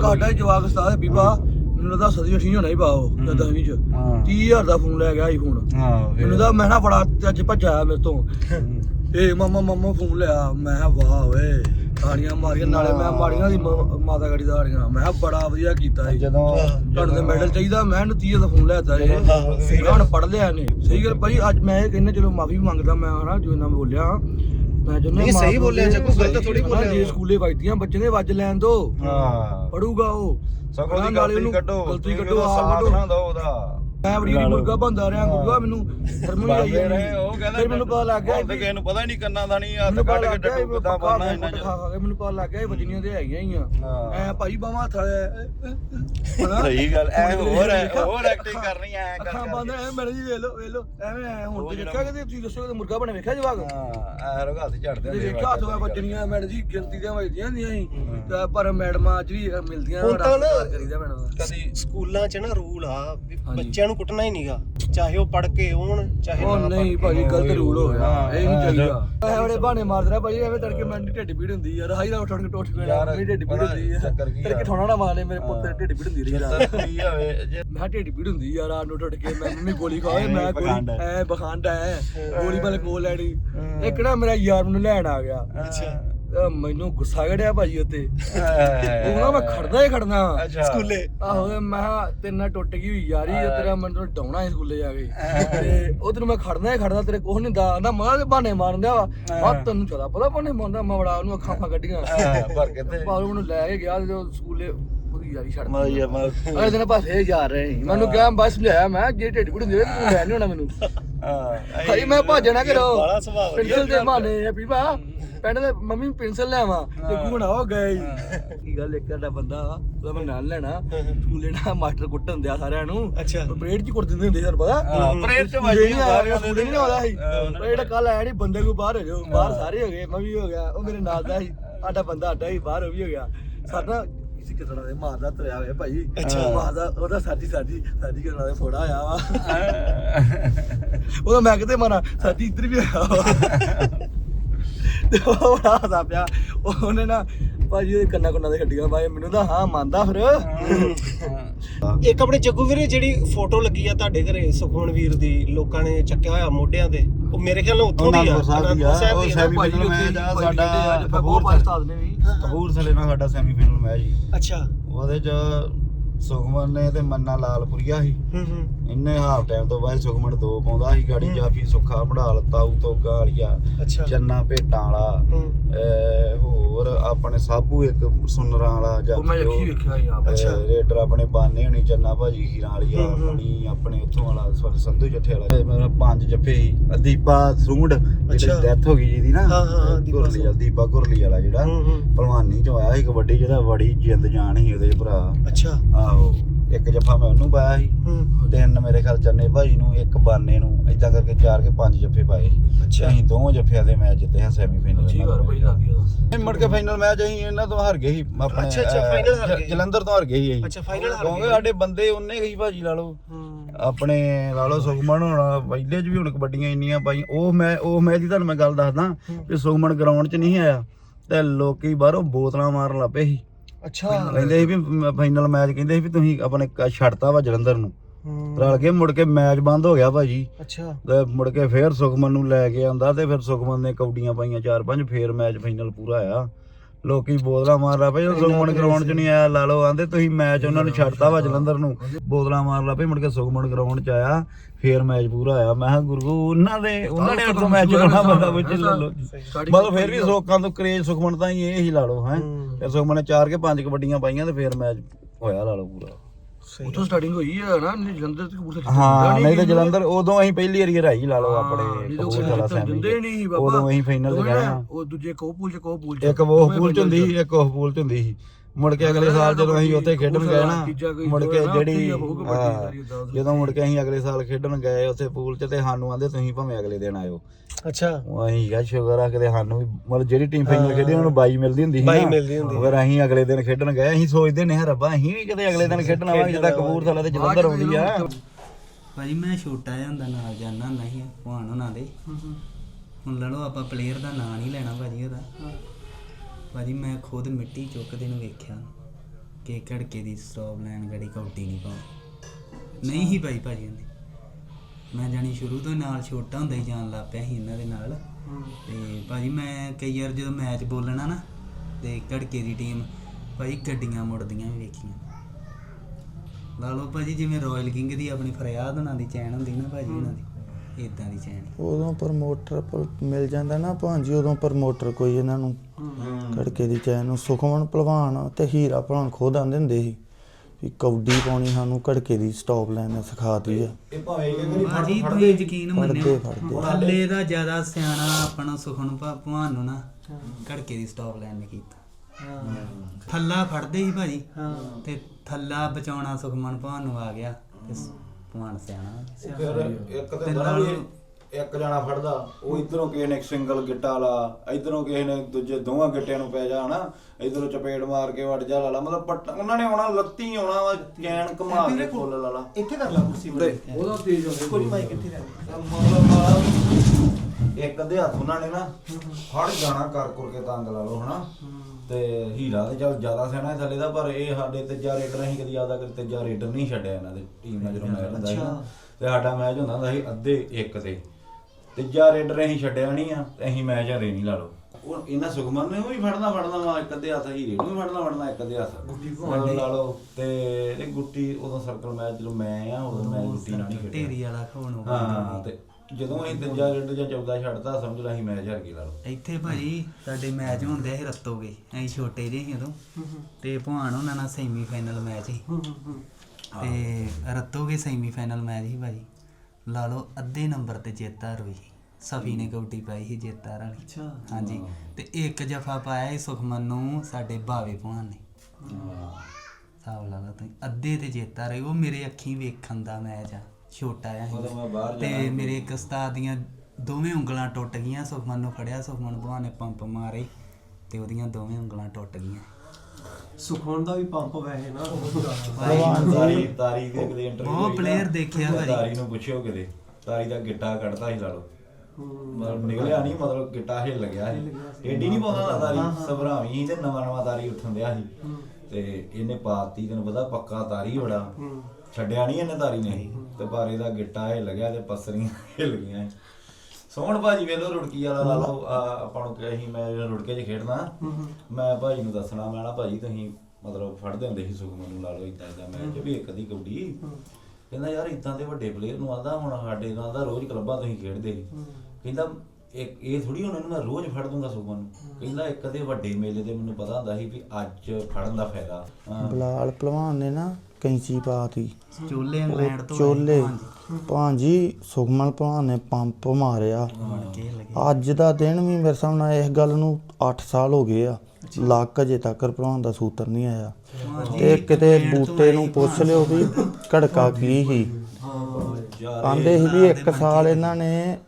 ਤੁਹਾਡਾ ਹੀ ਜਵਾਕ ਉਸਤਾਦ ਬੀਬਾ ਮੈਨੂੰ ਲੱਗਦਾ ਸਦੀ ਅਠੀ ਹੋਣਾ ਹੀ ਪਾਓ ਜਾਂ ਦਸਵੀਂ ਚ। ਹਾਂ। 30000 ਦਾ ਫੋਨ ਲੈ ਗਿਆ ਆਈਫੋਨ ਹਾਂ ਮੈਨੂੰ ਤਾਂ ਮੈਂ ਨਾ ਬੜਾ ਅੱਜ ਭੱਜਾ ਮੇਰੇ ਤੋਂ। ਏ ਮਾਮਾ ਮਾਮਾ ਫੋਨ ਲਿਆ। ਮੈਂ ਕਿਹਾ ਵਾਹ ਓਏ ਤਾੜੀਆਂ ਮਾਰੀਆਂ। ਨਾਲੇ ਮੈਂ ਮਾਰੀਆਂ ਦੀ ਮਾਤਾ ਗੜੀ ਤਾੜੀਆਂ। ਮੈਂ ਕਿਹਾ ਬੜਾ ਵਧੀਆ ਕੀਤਾ ਜੀ ਜਦੋਂ ਤੁਹਾਨੂੰ ਤੇ ਮੈਡਲ ਚਾਹੀਦਾ ਮੈਂ ਇਹਨੂੰ 30 ਦਾ ਫੋਨ ਸਹੀ ਮੈਂ ਹੁਣ ਪੜ ਲਿਆ ਨੇ ਸਹੀ ਗੱਲ ਭਾਈ ਅੱਜ ਮੈਂ ਇਹ ਕਹਿੰਦਾ ਚਲੋ ਮਾਫੀ ਮੰਗਦਾ ਮੈਂ ਹਨਾ ਜੋ ਨਾ ਬੋਲਿਆ। ਮੈਂ ਜੁਨੇ ਨਹੀਂ, ਸਹੀ ਬੋਲਿਆ ਜੱਗੂ, ਗਲਤ ਥੋੜ੍ਹੀ ਬੋਲਿਆ। ਜੇ ਸਕੂਲੇ ਵੱਜਦੀਆਂ ਬੱਚੇ ਨੇ ਵੱਜ ਲੈਣ ਦੋ। ਹਾਂ। ਪੜੂਗਾ ਉਹ। ਸਗੋਂ ਦੀ ਗਲਤੀ ਕੱਢੋ ਗਲਤੀ ਕੱਢੋ ਸਾਥ ਨਾ ਦਿਓ ਉਹਦਾ। ਮੈਂ ਬੜੀ ਜਿਹੜੀ ਮੁਰਗਾ ਬੰਦਾ ਰਿਹਾ ਗੁਰੂਆ ਮੈਨੂੰ ਸ਼ਰਮ ਹੀ ਆਈ ਰਹੇ ਉਹ ਕਹਿੰਦਾ ਫਿਰ ਮੈਨੂੰ ਪਤਾ ਲੱਗ ਗਿਆ ਤੇ ਕਿਸੇ ਨੂੰ ਪਤਾ ਹੀ ਨਹੀਂ ਕੰਨਾਂ ਦਾ ਨਹੀਂ ਹੱਥ ਕੱਢ ਕੇ ਡੱਡੂ ਕਿੱਦਾਂ ਪਾਣਾ ਇਹਨਾਂ ਖਾ ਚ ਖਾ ਕੇ ਮੈਨੂੰ ਪਤਾ ਲੱਗ ਗਿਆ ਇਹ ਵਜਨੀਆਂ ਤੇ ਹੈਗੀਆਂ ਹੀ ਆ। ਐ ਭਾਈ ਬਾਵਾ ਹੱਥ ਵਾਲੇ ਸਹੀ ਗੱਲ ਐ ਹੋਰ ਐ ਹੋਰ ਐਕਟਿੰਗ ਕਰਨੀ ਐ ਕਰ ਅੱਖਾਂ ਕਰ ਬੰਦ ਐ ਮੇਰੇ ਜੀ ਵੇਖ ਲੋ ਵੇਖ ਲੋ ਐਵੇਂ ਐ ਹੁਣ ਤੇ ਦੇਖਿਆ ਕਿ ਤੁਸੀਂ ਦੱਸੋ ਕਿ ਮੁਰਗਾ ਬਣੇ ਵੇਖਿਆ ਜਵਾਕ? ਹਾਂ ਐ ਰੋ ਹੱਥ ਝੜਦੇ ਤੇ ਹੁੰਦੇ ਵੇਖਿਆ ਹੱਥ ਵਾ ਵੱਜਣੀਆਂ ਮੈਡਮ ਜੀ ਗਿਣਤੀ ਦੀਆਂ ਵੱਜਦੀਆਂ ਹੁੰਦੀਆਂ ਸੀ। ਤੇ ਪਰ ਮੈਡਮਾਂ ਅੱਜ ਵੀ ਮਿਲਦੀਆਂ ਹੁਣ ਤਾਂ ਨਾ- ਰਸਤਾ ਕਰੀਦਾ ਮੈਡਮ। ਕਦੀ ਸਕੂਲਾਂ 'ਚ ਨਾ ਰੂਲ ਆ। ਬੱਚਿਆਂ ਨੂੰ ਕੁੱਟਣਾ ਹੀ ਨਹੀਂਗਾ ਚਾਹੇ ਉਹ ਪੜ ਕੇ ਆਉਣ ਚਾਹੇ ਉਹ ਨਾ ਨਹੀਂ ਭਾਜੀ ਗਲਤ ਰੂਲ ਹੋ ਗਿਆ। ਇਹ ਨਹੀਂ ਹਾਂ, ਚਾਹੀਦਾ। ਐ ਬੜੇ ਬਹਾਨੇ ਮਾਰਦੇ ਰਿਹਾ ਭਾਜੀ ਐਵੇਂ ਤੜਕੇ ਮੈਨੂੰ ਢਿੱਡ ਪੀੜ ਹੁੰਦੀ ਯਾਰ ਹਾਈ ਦਾ ਉੱਠ ਉੱਠ ਕੇ ਟੋਟ ਕੇ ਯਾਰ, ਮੇਰੀ ਢਿੱਡ ਪੀੜ ਹੁੰਦੀ ਕੀ ਆ? ਤੜਕੇ ਠੋਣਾ ਨਾ ਮਾਰੇ ਮੇਰੇ ਪੁੱਤ ਦੇ ਢਿੱਡ ਪੀੜ ਹੁੰਦੀ ਰਹੀ ਰਾਤ ਕੀ ਹੋਵੇ ਜੇ ਮੈਂ ਕਿਹਾ ਢਿੱਡ ਪੀੜ ਹੁੰਦੀ ਯਾਰ ਆ ਨੂੰ ਟੁੱਟ ਕੇ ਮੈਂ ਮੰਮੀ ਗੋਲੀ ਖਾਵੇ ਮੈਂ ਗੋਲੀ ਬਖੰਡ। ਐ ਬਖੰਡ ਐ ਗੋਲੀ ਵਾਲੇ ਕੋਲ ਲੈਣੀ। ਇੱਕ ਨਾ ਮੇਰਾ ਯਾਰ ਮੈਨੂੰ ਲੈਣ ਆ ਗਿਆ। ਅੱਛਾ ਮੈਨੂੰ ਗੁੱਸਾ ਚੜਿਆ ਭਾਜੀ ਉੱਤੇ। ਉਹ ਨਾ ਮੈਂ ਖੜਦਾ ਹੀ ਖੜਨਾ। ਸਕੂਲੇ। ਆਹੋ ਤੇ ਮੈਂ ਤੇਰੇ ਨਾਲ ਟੁੱਟ ਗਈ ਹੋਈ ਯਾਰੀ ਤੇ ਤੇਰਾ ਮੈਨੂੰ ਡਾਉਣਾ ਸੀ ਸਕੂਲੇ ਜਾ ਕੇ। ਤੇ ਉਧਰ ਮੈਂ ਖੜਨਾ ਹੀ ਖੜਦਾ ਤੇਰੇ ਕੋਹ ਨਹੀਂ ਦਾ ਨਾ ਮਾਂ ਦੇ ਬਹਾਨੇ ਮਾਰਨ ਦਿਆ ਵਾ। ਆ ਤੈਨੂੰ ਚਲਾ ਪਤਾ ਬਹਾਨੇ ਮਾਰਦਾ ਮੈਂ ਬੜਾ ਉਹਨੂੰ ਅੱਖਾਂ ਫਾ ਕੱਢੀਆਂ। ਪਰ ਕਿਤੇ ਪਰ ਉਹਨੂੰ ਲੈ ਕੇ ਗਿਆ ਤੇ ਉਹ ਸਕੂਲੇ ਉਹਦੀ ਯਾਰੀ ਛੱਡ ਮੈਂ। ਯਾਰ ਮੈਂ। ਅਗਲੇ ਦਿਨ ਪਾਸੇ ਜਾ ਰਹੇ ਸੀ। ਮੈਨੂੰ ਕਿਹਾ ਬਸ ਲਿਆ ਮੈਂ ਜੇ ਢਿੱਡ ਗੁੜ ਦੇ ਤੂੰ ਲੈ ਨਹੀਂ ਹੋਣਾ ਮੈਨੂੰ। ਹਾਂ। ਭਾਈ ਮੈਂ ਭੱਜਣਾ ਕਰੋ ਸੁਭਾਅ ਪੈਨਸਲ ਦੇ ਬਹਾਨੇ ਆ ਪੀਵਾ ਪਿੰਡ ਦੇ ਮੰਮੀ ਪੈਨਸਲ ਲਿਆਵਾਂ ਤੇ ਗੁਣਾ ਹੋ ਗਏ ਕੀ ਗੱਲ ਇੱਕ ਦਾ ਬੰਦਾ ਉਹਦਾ ਮੈਂ ਨਾਲ ਲੈਣਾ। ਸਕੂਲੇ ਨਾ ਮਾਸਟਰ ਕੁੱਟਣ ਦਿਆ ਸਾਰਿਆਂ ਨੂੰ। ਅੱਛਾ। ਪਰੇਡ ਚ ਕੁੱਟ ਦਿੰਦੇ ਹੁੰਦੇ ਸਰ ਪਤਾ ਹਾਂ, parade ਚ ਵਾਜੀਆਂ ਆਇਆ ਸਕੂਲੇ ਨਹੀਂ ਆਉਂਦਾ ਸੀ। ਹਾਂ, ਪਰੇਡ ਕੱਲ ਆਇਆ ਨਹੀਂ ਬੰਦੇ ਕੋ ਬਾਹਰ ਹੋ ਜਾਓ ਬਾਹਰ ਸਾਰੇ ਹੋ ਗਏ ਮੈਂ ਵੀ ਹੋ ਗਿਆ। ਉਹ ਮੇਰੇ ਨਾਲ ਦਾ ਸੀ ਸਾਡਾ ਬੰਦਾ ਸਾਡਾ ਹੀ ਬਾਹਰ ਉਹ ਵੀ ਹੋ ਗਿਆ। ਸਾਡਾ ਕਿਸੇ ਕਿਸਣਾ ਦੇ ਮਾਰਦਾ ਤੁਰਿਆ ਹੋਇਆ ਭਾਈ। ਅੱਛਾ। ਮਾਰਦਾ ਉਹਦਾ ਸਾਡੀ ਸਾਡੀ ਸਾਡੀ ਕਿਸਣਾ ਦੇ ਫੋੜਾ ਆਇਆ ਵਾ। (laughs) ਉਹਦਾ ਮੈਂ ਕਿਤੇ ਮਾਰਾਂ ਸਾਡੀ ਇੱਧਰ ਵੀ ਆਇਆ ਵਾ। ਤੇ ਉਹ ਹੱਸਦਾ ਪਿਆ। ਉਹਨੇ ਨਾ ਭਾਜੀ ਉਹਦੇ ਕੰਨਾਂ ਕੁੰਨਾਂ ਦੇ ਛੱਡੀਆਂ ਭਾਈ ਮੈਨੂੰ ਤਾਂ ਹਾਂ ਮੰਨਦਾ ਫਿਰ। ਇੱਕ ਆਪਣੇ ਜੱਗੂ ਵੀਰੇ ਜਿਹੜੀ ਫੋਟੋ ਲੱਗੀ ਆ ਤੁਹਾਡੇ ਘਰੇ ਸੁਖਮਨ ਵੀਰ ਦੀ ਲੋਕਾਂ ਨੇ ਚੱਕਿਆ ਹੋਇਆ ਮੋਢਿਆਂ ਤੇ ਉਹ ਮੇਰੇ ਖਿਆਲ ਨਾਲ ਉੱਥੋਂ ਦੀ ਆ ਅਨੰਦਪੁਰ ਸਾਹਿਬ ਦੀ। ਸੈਮੀ ਭਾਜੀ ਮੈਚ ਸਾਡਾ ਬਹੁਤ ਪਾਕਿਸਤਾਨ ਨੇ ਵੀ। ਕਪੂਰਥਲੇ ਨਾਲ ਸਾਡਾ ਸੈਮੀਫਾਈਨਲ ਮੈਚ ਸੀ ਅੱਛਾ। ਉਹਦੇ ਚ ਸੁਖਮਨ ਨੇ ਤੇ ਮੰਨਾ ਲਾਲਪੁਰੀਆ ਸੀ ਹੂੰ ਹੂੰ ਇੰਨੇ ਹਾਫ ਟਾਈਮ ਤੋਂ ਬਾਅਦ ਸੁਖਮਨ ਦੋ ਪਾਉਂਦਾ ਸੀ ਗਾੜੀ। ਜਾਫੀ ਸੁੱਖਾ ਪੜਾਲ ਤਾਊ ਤੋਂ ਗਾਲੀਆ ਅੱਛਾ ਚੰਨਾ ਭੇਟਾਂ ਵਾਲਾ ਹੂੰ ਅਹ ਹੋਰ ਆਪਣੇ ਸਾਬੂ ਇੱਕ ਸੁਨਰਾਂ ਵਾਲਾ ਉਹ ਮੈਂ ਅੱਖੀ ਵੇਖਿਆ ਯਾਰ ਅੱਛਾ। ਰੇਡਰ ਆਪਣੇ ਬਾਨੇ ਹੋਣੀ ਚੰਨਾ ਭਾਜੀ ਹੀਰਾਂ ਵਾਲੀ ਆ। ਆਪਣੀ ਆਪਣੇ ਉੱਥੋਂ ਵਾਲਾ ਸੰਧੂ ਜੱਠੇ ਵਾਲਾ ਤੇ ਮੇਰਾ ਪੰਜ ਜੱਫੇ ਸੀ ਦੀਪਾ ਸੂੰਡ ਅੱਛਾ। ਜਿਹੜੀ ਡੈਥ ਹੋ ਗਈ ਜਿਹਦੀ ਨਾ ਹਾਂ, ਹਾਂ, ਹਾਂ, ਦੀਪਾ ਗੁਰਲੀ ਵਾਲਾ ਸੂੰਡ। ਦੀਪਾ ਗੁਰਲੀ ਵਾਲਾ ਜਿਹੜਾ ਹੂੰ ਹੂੰ। ਭਲਵਾਨੀ ਚੋਂ ਆਇਆ ਸੀ ਕਬੱਡੀ ਜਿਹੜਾ ਬੜੀ ਜਿੰਦ ਜਾਨ ਸੀ ਉਹਦੇ ਭਰਾ। ਅੱਛਾ। ਆਹੋ ਇੱਕ ਜੱਫਾ ਮੈਂ ਉਹਨੂੰ ਪਾਇਆ ਸੀ ਹੂੰ। ਤਿੰਨ ਮੇਰੇ ਖਿਆਲ ਚੰਨੇ ਭਾਜੀ ਨੂੰ ਇੱਕ ਬਾਨੇ ਨੂੰ ਇਦਾਂ ਕਰਕੇ ਚਾਰ ਕੇ ਪੰਜ ਜੱਫੇ ਪਾਏ ਅੱਛਾ। ਅਸੀਂ ਦੋਵਾਂ ਜੱਫਿਆਂ ਦੇ ਮੈਚ ਜਿੱਤੇ ਹਾਂ ਸੈਮੀਫਾਈਨਲ ਅੱਛੀ ਗੱਲ ਭਾਈ ਲੱਗ ਗਿਆ ਮੁੜ ਕੇ ਫਾਈਨਲ ਮੈਚ ਅਸੀਂ ਇਹਨਾਂ ਤੋਂ ਹਾਰ ਗਏ ਸੀ ਆਪਣੇ ਅੱਛਾ, ਅੱਛਾ, ਅਹ, final ਹਾਰ ਗਏ। ਜਲੰਧਰ ਤੋਂ ਹਾਰ ਗਏ ਸੀ ਅਸੀਂ। ਅੱਛਾ, final ਹਾਰ ਕਿਉਂਕਿ ਗਏ। ਸਾਡੇ ਬੰਦੇ ਉਹਨੇ ਗਈ ਭਾਜੀ ਲਾ ਲਓ। ਹੂੰ। ਆਪਣੇ ਲਾ ਲਓ ਸੁਖਮਨ ਹੋਣਾ ਪਹਿਲੇ ਚ ਵੀ ਹੁਣ ਕਬੱਡੀਆਂ ਇੰਨੀਆਂ ਪਾਈ ਉਹ ਮੈਂ ਉਹ ਮੈਚ ਦੀ ਤੁਹਾਨੂੰ ਮੈਂ ਗੱਲ ਦੱਸਦਾ ਵੀ ਸੁਖਮਨ ਗਰਾਊਂਡ 'ਚ ਨਹੀਂ ਆਇਆ ਤੇ ਲੋਕੀ ਬਾਹਰੋਂ ਬੋਤਲਾਂ ਮਾਰਨ ਲੱਪੇ ਸੀ। ਅੱਛਾ। ਕਹਿੰਦੇ ਸੀ ਵੀ ਫਾਈਨਲ ਮੈਚ ਕਹਿੰਦੇ ਸੀ ਵੀ ਤੁਸੀਂ ਆਪਣੇ ਛੱਡਤਾ ਵਾ ਜਲੰਧਰ ਨੂੰ। ਰਲ ਕੇ ਮੁੜ ਕੇ ਮੈਚ ਬੰਦ ਹੋ ਗਿਆ ਭਾਜੀ। ਅੱਛਾ। ਤੇ ਮੁੜ ਕੇ ਫੇਰ ਸੁਖਮਨ ਨੂੰ ਲੈ ਕੇ ਆਂਦਾ ਤੇ ਫਿਰ ਸੁਖਮਨ ਨੇ ਕੌਡੀਆਂ ਪਾਈਆਂ ਚਾਰ ਪੰਜ ਫੇਰ ਮੈਚ ਫਾਈਨਲ ਪੂਰਾ ਆਇਆ। ਲੋਕੀ ਬੋਤਲਾਂ ਮਾਰ ਲਾ ਪਏ ਜਦੋਂ ਸੁਖਮਨ ਗਰਾਊਂਡ 'ਚ ਨਹੀਂ ਆਇਆ ਲਾ ਲਓ ਆਂਦੇ ਤੁਸੀਂ ਮੈਚ ਉਹਨਾਂ ਨੂੰ ਛੱਡਤਾ ਵਾ ਜਲੰਧਰ ਨੂੰ। ਬੋਤਲਾਂ ਮਾਰ ਲਾ ਪਏ ਮੁੜ ਕੇ ਸੁਖਮਨ ਗਰਾਊਂਡ 'ਚ ਆਇਆ ਫੇਰ ਮੈਚ ਪੂਰਾ ਆਇਆ ਮੈਂ ਕਿਹਾ ਗੁਰੂ ਉਹਨਾਂ ਦੇ ਉਹਨਾਂ ਨੇ ਅਰਥ ਮੈਚ ਲਾਉਣਾ ਬੰਦਾ ਵਿੱਚ ਲੈ ਲਓ। ਮਤਲਬ ਫੇਰ ਵੀ ਲੋਕਾਂ ਤੋਂ ਕਰੇਜ ਸੁਖਮਨ ਤਾਂ ਹੀ ਇਹ ਹੀ ਲਾ ਲਓ ਹੈ। ਸੁਖਮਨ ਨੇ ਚਾਰ ਕੇ ਪੰਜ ਕਬੱਡੀਆਂ ਪਾਈਆਂ ਤੇ ਫੇਰ ਮੈਚ ਹੋਇਆ ਲਾ ਲਓ ਪੂਰਾ। ਉੱਥੋਂ ਸਟਾਰਟਿੰਗ ਹੋਈ ਹੈ ਨਾ ਜਲੰਧਰ ਤੇ ਕਪੂਰਥਲੇ ਹਾਂ ਨਹੀਂ ਤੇ ਜਲੰਧਰ ਉਦੋਂ ਅਸੀਂ ਪਹਿਲੀ ਵਾਰੀ ਹਰਾਈ ਲਾ ਲਓ ਆਪਣੇ ਕਪੂਰਥਲਾ ਕਪੂਰਥਲਾ ਦਿੰਦੇ ਸੈਮੀ ਨਹੀਂ ਬਾਬਾ। ਉਦੋਂ ਅਸੀਂ ਫਾਈਨਲ ਗਏ ਹਾਂ। ਉਹ ਦੂਜੇ ਕੋਹ ਪੂਲ ਚ ਕੋਹ ਪੂਲ ਚ। ਇੱਕ ਉਹ ਪੂਲ 'ਚ ਹੁੰਦੀ ਸੀ ਇੱਕ ਉਹ ਪੂਲ 'ਚ ਹੁੰਦੀ ਸੀ। ਮੁੜ ਕੇ ਅਗਲੇ ਸਾਲ ਜਦੋਂ ਅਸੀਂ ਉੱਥੇ ਖੇਡਣ ਗਏ ਨਾ ਮੁੜ ਕੇ ਜਿਹੜੀ। ਜਦੋਂ ਮੁੜ ਕੇ ਅਸੀਂ ਅਗਲੇ ਸਾਲ ਖੇਡਣ ਗਏ ਉੱਥੇ ਪੂਲ 'ਚ ਤੇ ਸਾਨੂੰ ਆਂਦੇ ਤੁਸੀਂ ਭਾਵੇਂ ਅਗਲੇ ਦਿਨ ਆਇਓ। ਅੱਛਾ। ਉਹ ਅਸੀਂ ਕਿਹਾ ਸ਼ੁਕਰ ਆ ਕਿਤੇ ਸਾਨੂੰ ਵੀ ਮਤਲਬ ਜਿਹੜੀ ਟੀਮ ਫਾਈਨਲ ਖੇਡੀ ਉਹਨਾਂ ਨੂੰ ਬਾਈ ਮਿਲਦੀ ਹੁੰਦੀ ਸੀ ਬਾਈ ਨਾ। ਮਿਲਦੀ ਹੁੰਦੀ ਫਿਰ ਅਸੀਂ ਅਗਲੇ ਦਿਨ ਖੇਡਣ ਗਏ ਅਸੀਂ ਸੋਚਦੇ ਨੇ ਰੱਬਾ ਅਸੀਂ ਵੀ ਕਿਤੇ ਅਗਲੇ ਦਿਨ ਖੇਡਣ ਆਵਾਂਗੇ ਜਿੱਦਾਂ ਕਪੂਰਥਲਾ ਤੇ ਜਲੰਧਰ ਆਉਂਦੀ ਆ। ਭਾਜੀ ਮੈਂ ਛੋਟਾ ਜਿਹਾ ਹੁੰਦਾ ਨਾਲ ਹੁੰਦਾ ਸੀ ਭਾਣ ਉਹਨਾਂ ਦੇ। ਹੁਣ ਲੈ ਲਓ ਆਪਾਂ ਪਲੇਅਰ ਦਾ ਨਾਂ ਨਹੀਂ ਲੈਣਾ ਭਾਜੀ ਉਹਦਾ। ਭਾਜੀ ਮੈਂ ਖੁਦ ਮਿੱਟੀ ਚੁੱਕਦੇ ਨੂੰ ਵੇਖਿਆ ਕਿ ਘੜਕੇ ਦੀ ਸਟਾਪ ਲਾਈਨ ਗੜੀ ਕੌਡੀ ਨਹੀਂ ਪਾਉ ਨਹੀਂ ਹੀ ਭਾਈ ਭਾਜੀ ਉਹਨੇ ਮੈਂ ਜਾਣੀ ਸ਼ੁਰੂ ਤੋਂ ਨਾਲ ਛੋਟਾ ਹੁੰਦਾ ਹੀ ਜਾਣ ਲੱਗ ਪਿਆ ਸੀ ਇਹਨਾਂ ਦੇ ਨਾਲ। ਤੇ ਭਾਜੀ ਮੈਂ ਕਈ ਵਾਰ ਜਦੋਂ ਮੈਚ ਬੋਲਣਾ ਨਾ ਤੇ ਘੜਕੇ ਦੀ ਟੀਮ ਭਾਜੀ ਗੱਡੀਆਂ ਮੁੜਦੀਆਂ ਵੀ ਵੇਖੀਆਂ। ਲਾ ਲਓ ਭਾਜੀ ਜਿਵੇਂ ਰਾਇਲ ਕਿੰਗ ਦੀ ਆਪਣੀ ਫਰਿਆਦ ਉਹਨਾਂ ਦੀ ਚੈਨ ਹੁੰਦੀ ਨਾ ਭਾਜੀ ਉਹਨਾਂ ਦੀ। ਇਦਾਂ ਦੀ ਚੈਨ। ਉਦੋਂ ਪ੍ਰਮੋਟਰ ਪ- ਮਿਲ ਜਾਂਦਾ ਨਾ ਭਾਂਜੀ ਉਦੋਂ ਪ੍ਰਮੋਟਰ ਕੋਈ ਇਹਨਾਂ ਨੂੰ ਕੜਕੇ ਦੀ ਚੈਨ ਨੂੰ ਸੁਖਮਨ ਭਲਵਾਨ ਤੇ ਹੀਰਾ ਭਲਵਾਨ ਖੁਦ ਆਂਦੇ ਹੁੰਦੇ ਸੀ ਵੀ ਕੌਡੀ ਪਾਉਣੀ ਸਾਨੂੰ ਕੜਕੇ ਦੀ ਸਟਾਪ ਲਾਈਨ ਸਿਖਾਤੀ ਆ ਇਹ ਭਾਵੇਂ ਕਿ ਭਾਜੀ ਤੁਸੀਂ ਯਕੀਨ ਮੰਨਿਓ ਫੜਦੇ ਫੜਦੇ। ਥੱਲੇ ਦਾ ਜ਼ਿਆਦਾ ਸਿਆਣਾ ਆਪਣਾ ਸੁਖਨ ਭਗਵਾਨ ਨੂੰ ਨਾ ਘੜਕੇ ਦੀ ਸਟਾਪ ਲੈਣ ਨੇ ਕੀਤਾ। ਥੱਲਾ ਫੜਦੇ ਸੀ ਭਾਜੀ ਤੇ ਥੱਲਾ ਬਚਾਉਣਾ ਸੁਖਮਨ ਭਗਵਾਨ ਨੂੰ ਆ ਗਿਆ। ਤੇ ਭਗਵਾਨ ਸਿਆਣਾ। ਫਿਰ ਇੱਕ ਤੇ ਹੁੰਦਾ ਨਾ ਵੀ ਇੱਕ ਜਣਾ ਫੜਦਾ ਉਹ ਇਧਰੋਂ ਕਿਸੇ ਨੇ ਸਿੰਗਲ ਗਿੱਟਾ ਲਾ ਇਧਰੋਂ ਕਿਸੇ ਨੇ ਦੂਜੇ ਦੋਵਾਂ ਗਿੱਟਿਆਂ ਨੂੰ ਪੈ ਜਾ ਹਨਾ? ਇਧਰੋਂ ਚਪੇੜ ਮਾਰ ਕੇ ਵੜ ਜਾ ਲਾ ਲਾ ਮਤਲਬ ਪੱਟ ਉਹਨਾਂ ਨੇ ਆਉਣਾ ਲੱਤੀ ਆਉਣਾ ਵਾ ਕੈਨ ਘੁਮਾ ਕੇ ਫੁੱਲ ਲਾ ਲਾ। ਇੱਥੇ ਕਰ ਲਾ ਕੁਰਸੀ ਬੜੇ ਉਹਦਾ ਤੇਜ਼ ਹੋ ਕੋਈ ਮਾਈਕ ਇੱਥੇ ਰਹਿ ਮਤਲਬ ਆ, ਇੱਕ ਅੱਧੇ ਹੱਥ ਉਹਨਾਂ ਨੇ ਨਾ ਫੜ ਜਾਣਾ ਕਰ ਕਰ ਕੇ ਤੰਗ ਲਾ ਲਓ ਹਨਾ? ਤੇ ਹੀਰਾ ਤੇ ਚੱਲ ਜ਼ਿਆਦਾ ਸਿਆਣਾ ਥੱਲੇ ਦਾ ਪਰ ਇਹ ਸਾਡੇ ਤੀਜਾ ਰੇਡਰ ਅਸੀਂ ਕਦੀ ਆਦਾ ਕਰ ਤੀਜਾ ਰੇਡਰ ਨਹੀਂ ਛੱਡਿਆ ਇਹਨਾਂ ਦੇ ਟੀਮ ਨਾਲ ਜਦੋਂ ਮੈਚ ਹੁੰਦਾ ਸੀ ਨਾ। ਤੇ ਸਾਡਾ ਮੈਚ ਹੁੰਦਾ ਹੁੰਦਾ ਸੀ ਅੱਧੇ ਇੱਕ ਤੇ। ਤੀਜਾ ਰੇਡਰ ਅਸੀਂ ਛੱਡਿਆ ਨਹੀਂ ਆ ਤੇ ਅਸੀਂ ਮੈਚ ਹਰੇ ਨਹੀਂ ਲਾ ਲਓ। ਉਹ ਇਹਨਾਂ ਸੁਖਮਨ ਨੇ ਵੀ ਫੜਨਾ ਫੜਨਾ ਵਾ ਇੱਕ ਅੱਧੇ ਹੱਥ ਹੀਰੇ ਨੂੰ ਫੜਨਾ ਫੜਨਾ ਇੱਕ ਅੱਧੇ ਹੱਥ। ਮਤਲਬ ਲਾ ਲਓ। ਤੇ ਇਹ ਗੁੱਟੀ ਉਦੋਂ ਸਰਕਲ ਮੈਚ ਜਦੋਂ ਮੈਂ ਆ ਉਦੋਂ ਮੈਂ ਗੁੱਟੀ ਨਾਲ ਨਹੀਂ ਖੇਡਿਆ। ਢੇਰੀ ਵਾਲਾ ਖੋਣ ਹਾਂ ਤੇ ਜਦੋਂ ਅਸੀਂ ਤੀਜਾ ਰੇਡ ਜਾਂ ਚੌਦਾ ਛੱਡਤਾ ਸਮਝ ਲਾ ਅਸੀਂ ਮੈਚ ਹਾਰ ਗਏ ਲਾ ਲਓ। ਇੱਥੇ ਭਾਜੀ ਸਾਡੇ ਮੈਚ ਹੁੰਦੇ ਸੀ ਰੱਤੋਗੇ ਅਸੀਂ ਛੋਟੇ ਜਿਹੇ ਸੀ ਉਦੋਂ। ਤੇ ਭਾਣ ਉਹਨਾਂ ਨਾਲ ਸੈਮੀ ਫਾਈਨਲ ਮੈਚ ਸੀ। ਤੇ ਰੱਤੋਗੇ ਸੈਮੀ ਫਾਈਨਲ ਮੈਚ ਸੀ ਭਾਜੀ। ਲਾ ਲਓ ਅੱਧੇ ਨੰਬਰ ਤੇ ਜੇਤਾਰ ਹੋਈ ਸਫੀ ਨੇ ਕਬੱਡੀ ਪਾਈ ਸੀ ਜੇਤਾਰ ਵਾਲੀ ਅੱਛਾ। ਹਾਂਜੀ। ਤੇ ਇੱਕ ਜਫਾ ਪਾਇਆ ਸੀ ਸੁਖਮਨ ਨੂੰ ਸਾਡੇ ਭਾਵੇ ਭਾਣ ਨੇ। ਹਿਸਾਬ ਲਾ ਲਾ ਤੁਸੀਂ। ਅੱਧੇ ਤੇ ਜੇਤਾ ਰਹੇ ਉਹ ਮੇਰੇ ਅੱਖੀਂ ਵੇਖਣ ਦਾ ਮੈਚ ਆ। ਛੋਟਾ ਆ ਉਦੋਂ ਮੈਂ ਬਾਹਰ ਤੇ ਜਾਣਾ ਮੇਰੇ ਇੱਕ ਉਸਤਾਦ ਦੀਆਂ ਦੋਵੇਂ ਉਂਗਲਾਂ ਟੁੱਟ ਗਈਆਂ ਸੁਖਮਨ ਨੂੰ ਫੜਿਆ ਸੁਖਮਨ ਭਗਵਾਨ ਨੇ ਪੰਪ ਮਾਰੇ ਤੇ ਉਹਦੀਆਂ ਦੋਵੇਂ ਉਂਗਲਾਂ ਟੁੱਟ ਗਈਆਂ। ਸੁਖੋਣ ਦਾ ਵੀ ਪੰਪ ਵੈਸੇ ਨਾ। ਤਾਰੀ ਤਾਰੀ ਦੇ ਕਿਤੇ ਇੰਟਰਵਿਊ ਬਹੁਤ player ਦੇਖਿਆ ਭਾਜੀ। ਤਾਰੀ ਨੂੰ ਪੁੱਛਿਓ ਕਿਤੇ। ਤਾਰੀ ਦਾ ਗਿੱਟਾ ਕੱਢਦਾ ਸੀ ਲਾ ਲਓ ਮਤਲਬ ਨਿਕਲਿਆ ਨਹੀਂ ਮਤਲਬ ਗਿੱਟਾ ਹਿੱਲ ਗਿਆ ਸੀ। ਏਡੀ ਨਹੀਂ ਪਾਉਂਦਾ ਤਾਰੀ ਸਭਰਾਵੀ ਸੀ ਤੇ ਨਵਾਂ ਨਵਾਂ ਤਾਰੀ ਉੱਠਣ ਦਿਆ ਸੀ। ਤੇ ਇਹਨੇ ਪਾਤੀ ਤੈਨੂੰ ਪਤਾ ਪੱਕਾ ਤਾਰੀ ਬੜਾ। ਛੱਡਿਆ ਨਹੀਂ ਇਹਨੇ ਤਾਰੀ ਨੇ। ਤੇ ਬਾਰੇ ਦਾ ਗਿੱਟਾ ਹਿੱਲ ਗਿਆ ਤੇ ਪਸਰੀਆਂ (laughs) ਹਿੱਲ ਗਈਆਂ। ਸੋਹਣ ਭਾਜੀ ਵੇਲੋ ਰੁੜਕੀ ਵਾਲਾ ਲਾ ਲਓ ਆਪਾਂ ਨੂੰ ਕਹੀ ਮੈਂ ਜਿਹੜਾ ਰੁੜਕੇ 'ਚ ਖੇਡਦਾ ਮੈਂ ਭਾਜੀ ਨੂੰ ਦੱਸਣਾ ਮੈਂ ਨਾ ਭਾਜੀ ਤੁਸੀਂ ਮਤਲਬ ਫੜਦੇ ਹੁੰਦੇ ਸੀ ਸੁਖਮਨ ਨੂੰ ਲਾ ਲਓ ਇਦਾਂ ਇਦਾਂ ਮੈਚ ਵੀ ਇੱਕ ਦੀ ਕਬੱਡੀ। ਕਹਿੰਦਾ ਯਾਰ ਇਦਾਂ ਦੇ ਵੱਡੇ ਪਲੇਅਰ ਨੂੰ ਆਂਦਾ ਹੁਣ ਸਾਡੇ ਨਾਲ ਦਾ ਰੋਜ਼ ਕਲੱਬਾਂ ਤੁਸੀਂ ਖੇਡਦੇ। ਸੀ ਕਹਿੰਦਾ ਇੱਕ ਇਹ ਥੋੜੀ ਹੁਣ ਇਹਨੂੰ ਮੈਂ ਰੋਜ਼ ਫੜ ਦੂੰਗਾ ਸੁਖਮਨ ਨੂੰ। ਕਹਿੰਦਾ ਇੱਕ ਦੇ ਵੱਡੇ ਮੇਲੇ ਤੇ ਮੈਨੂੰ ਪਤਾ ਹੁੰਦਾ ਸੀ ਵੀ ਅੱਜ ਫੜਨ ਦਾ ਫਾਇਦਾ। ਹਾਂ। ਬਲਾਲ ਭਲਵਾਨ ਨੇ ਨਾ ਕੈਂਚੀ ਪਾਤੀ। ਚੋਲੇ ਇੰਗਲੈਂਡ ਤੋਂ ਚੋਲੇ। ਭਾਂਜੀ। ਸੁਖਮਨ ਭਲਵਾਨ ਨੇ ਪੰਪ ਮਾਰਿਆ। ਬਣ ਕੇ ਲੱਗੇ ਅੱਜ ਦਾ ਦਿਨ ਵੀ ਮੇਰੇ ਸਾਹਮਣੇ ਇਸ ਗੱਲ ਨੂੰ 8 ਸਾਲ ਹੋ ਗਏ ਆ। ਲੱਕ ਅਜੇ ਤੱਕ ਭਲਵਾਨ ਦਾ ਸੂਤਰ ਨਹੀਂ ਆਇਆ। ਤੇ ਕਿਤੇ ਬੂਟੇ ਨੂੰ ਪੁੱਛ ਲਿਓ ਵੀ ਘੜਕਾ ਕੀ ਸੀ। ਆਂਦੇ ਸੀ ਵੀ ਇੱਕ ਸਾਲ ਇਹਨਾਂ ਨੇ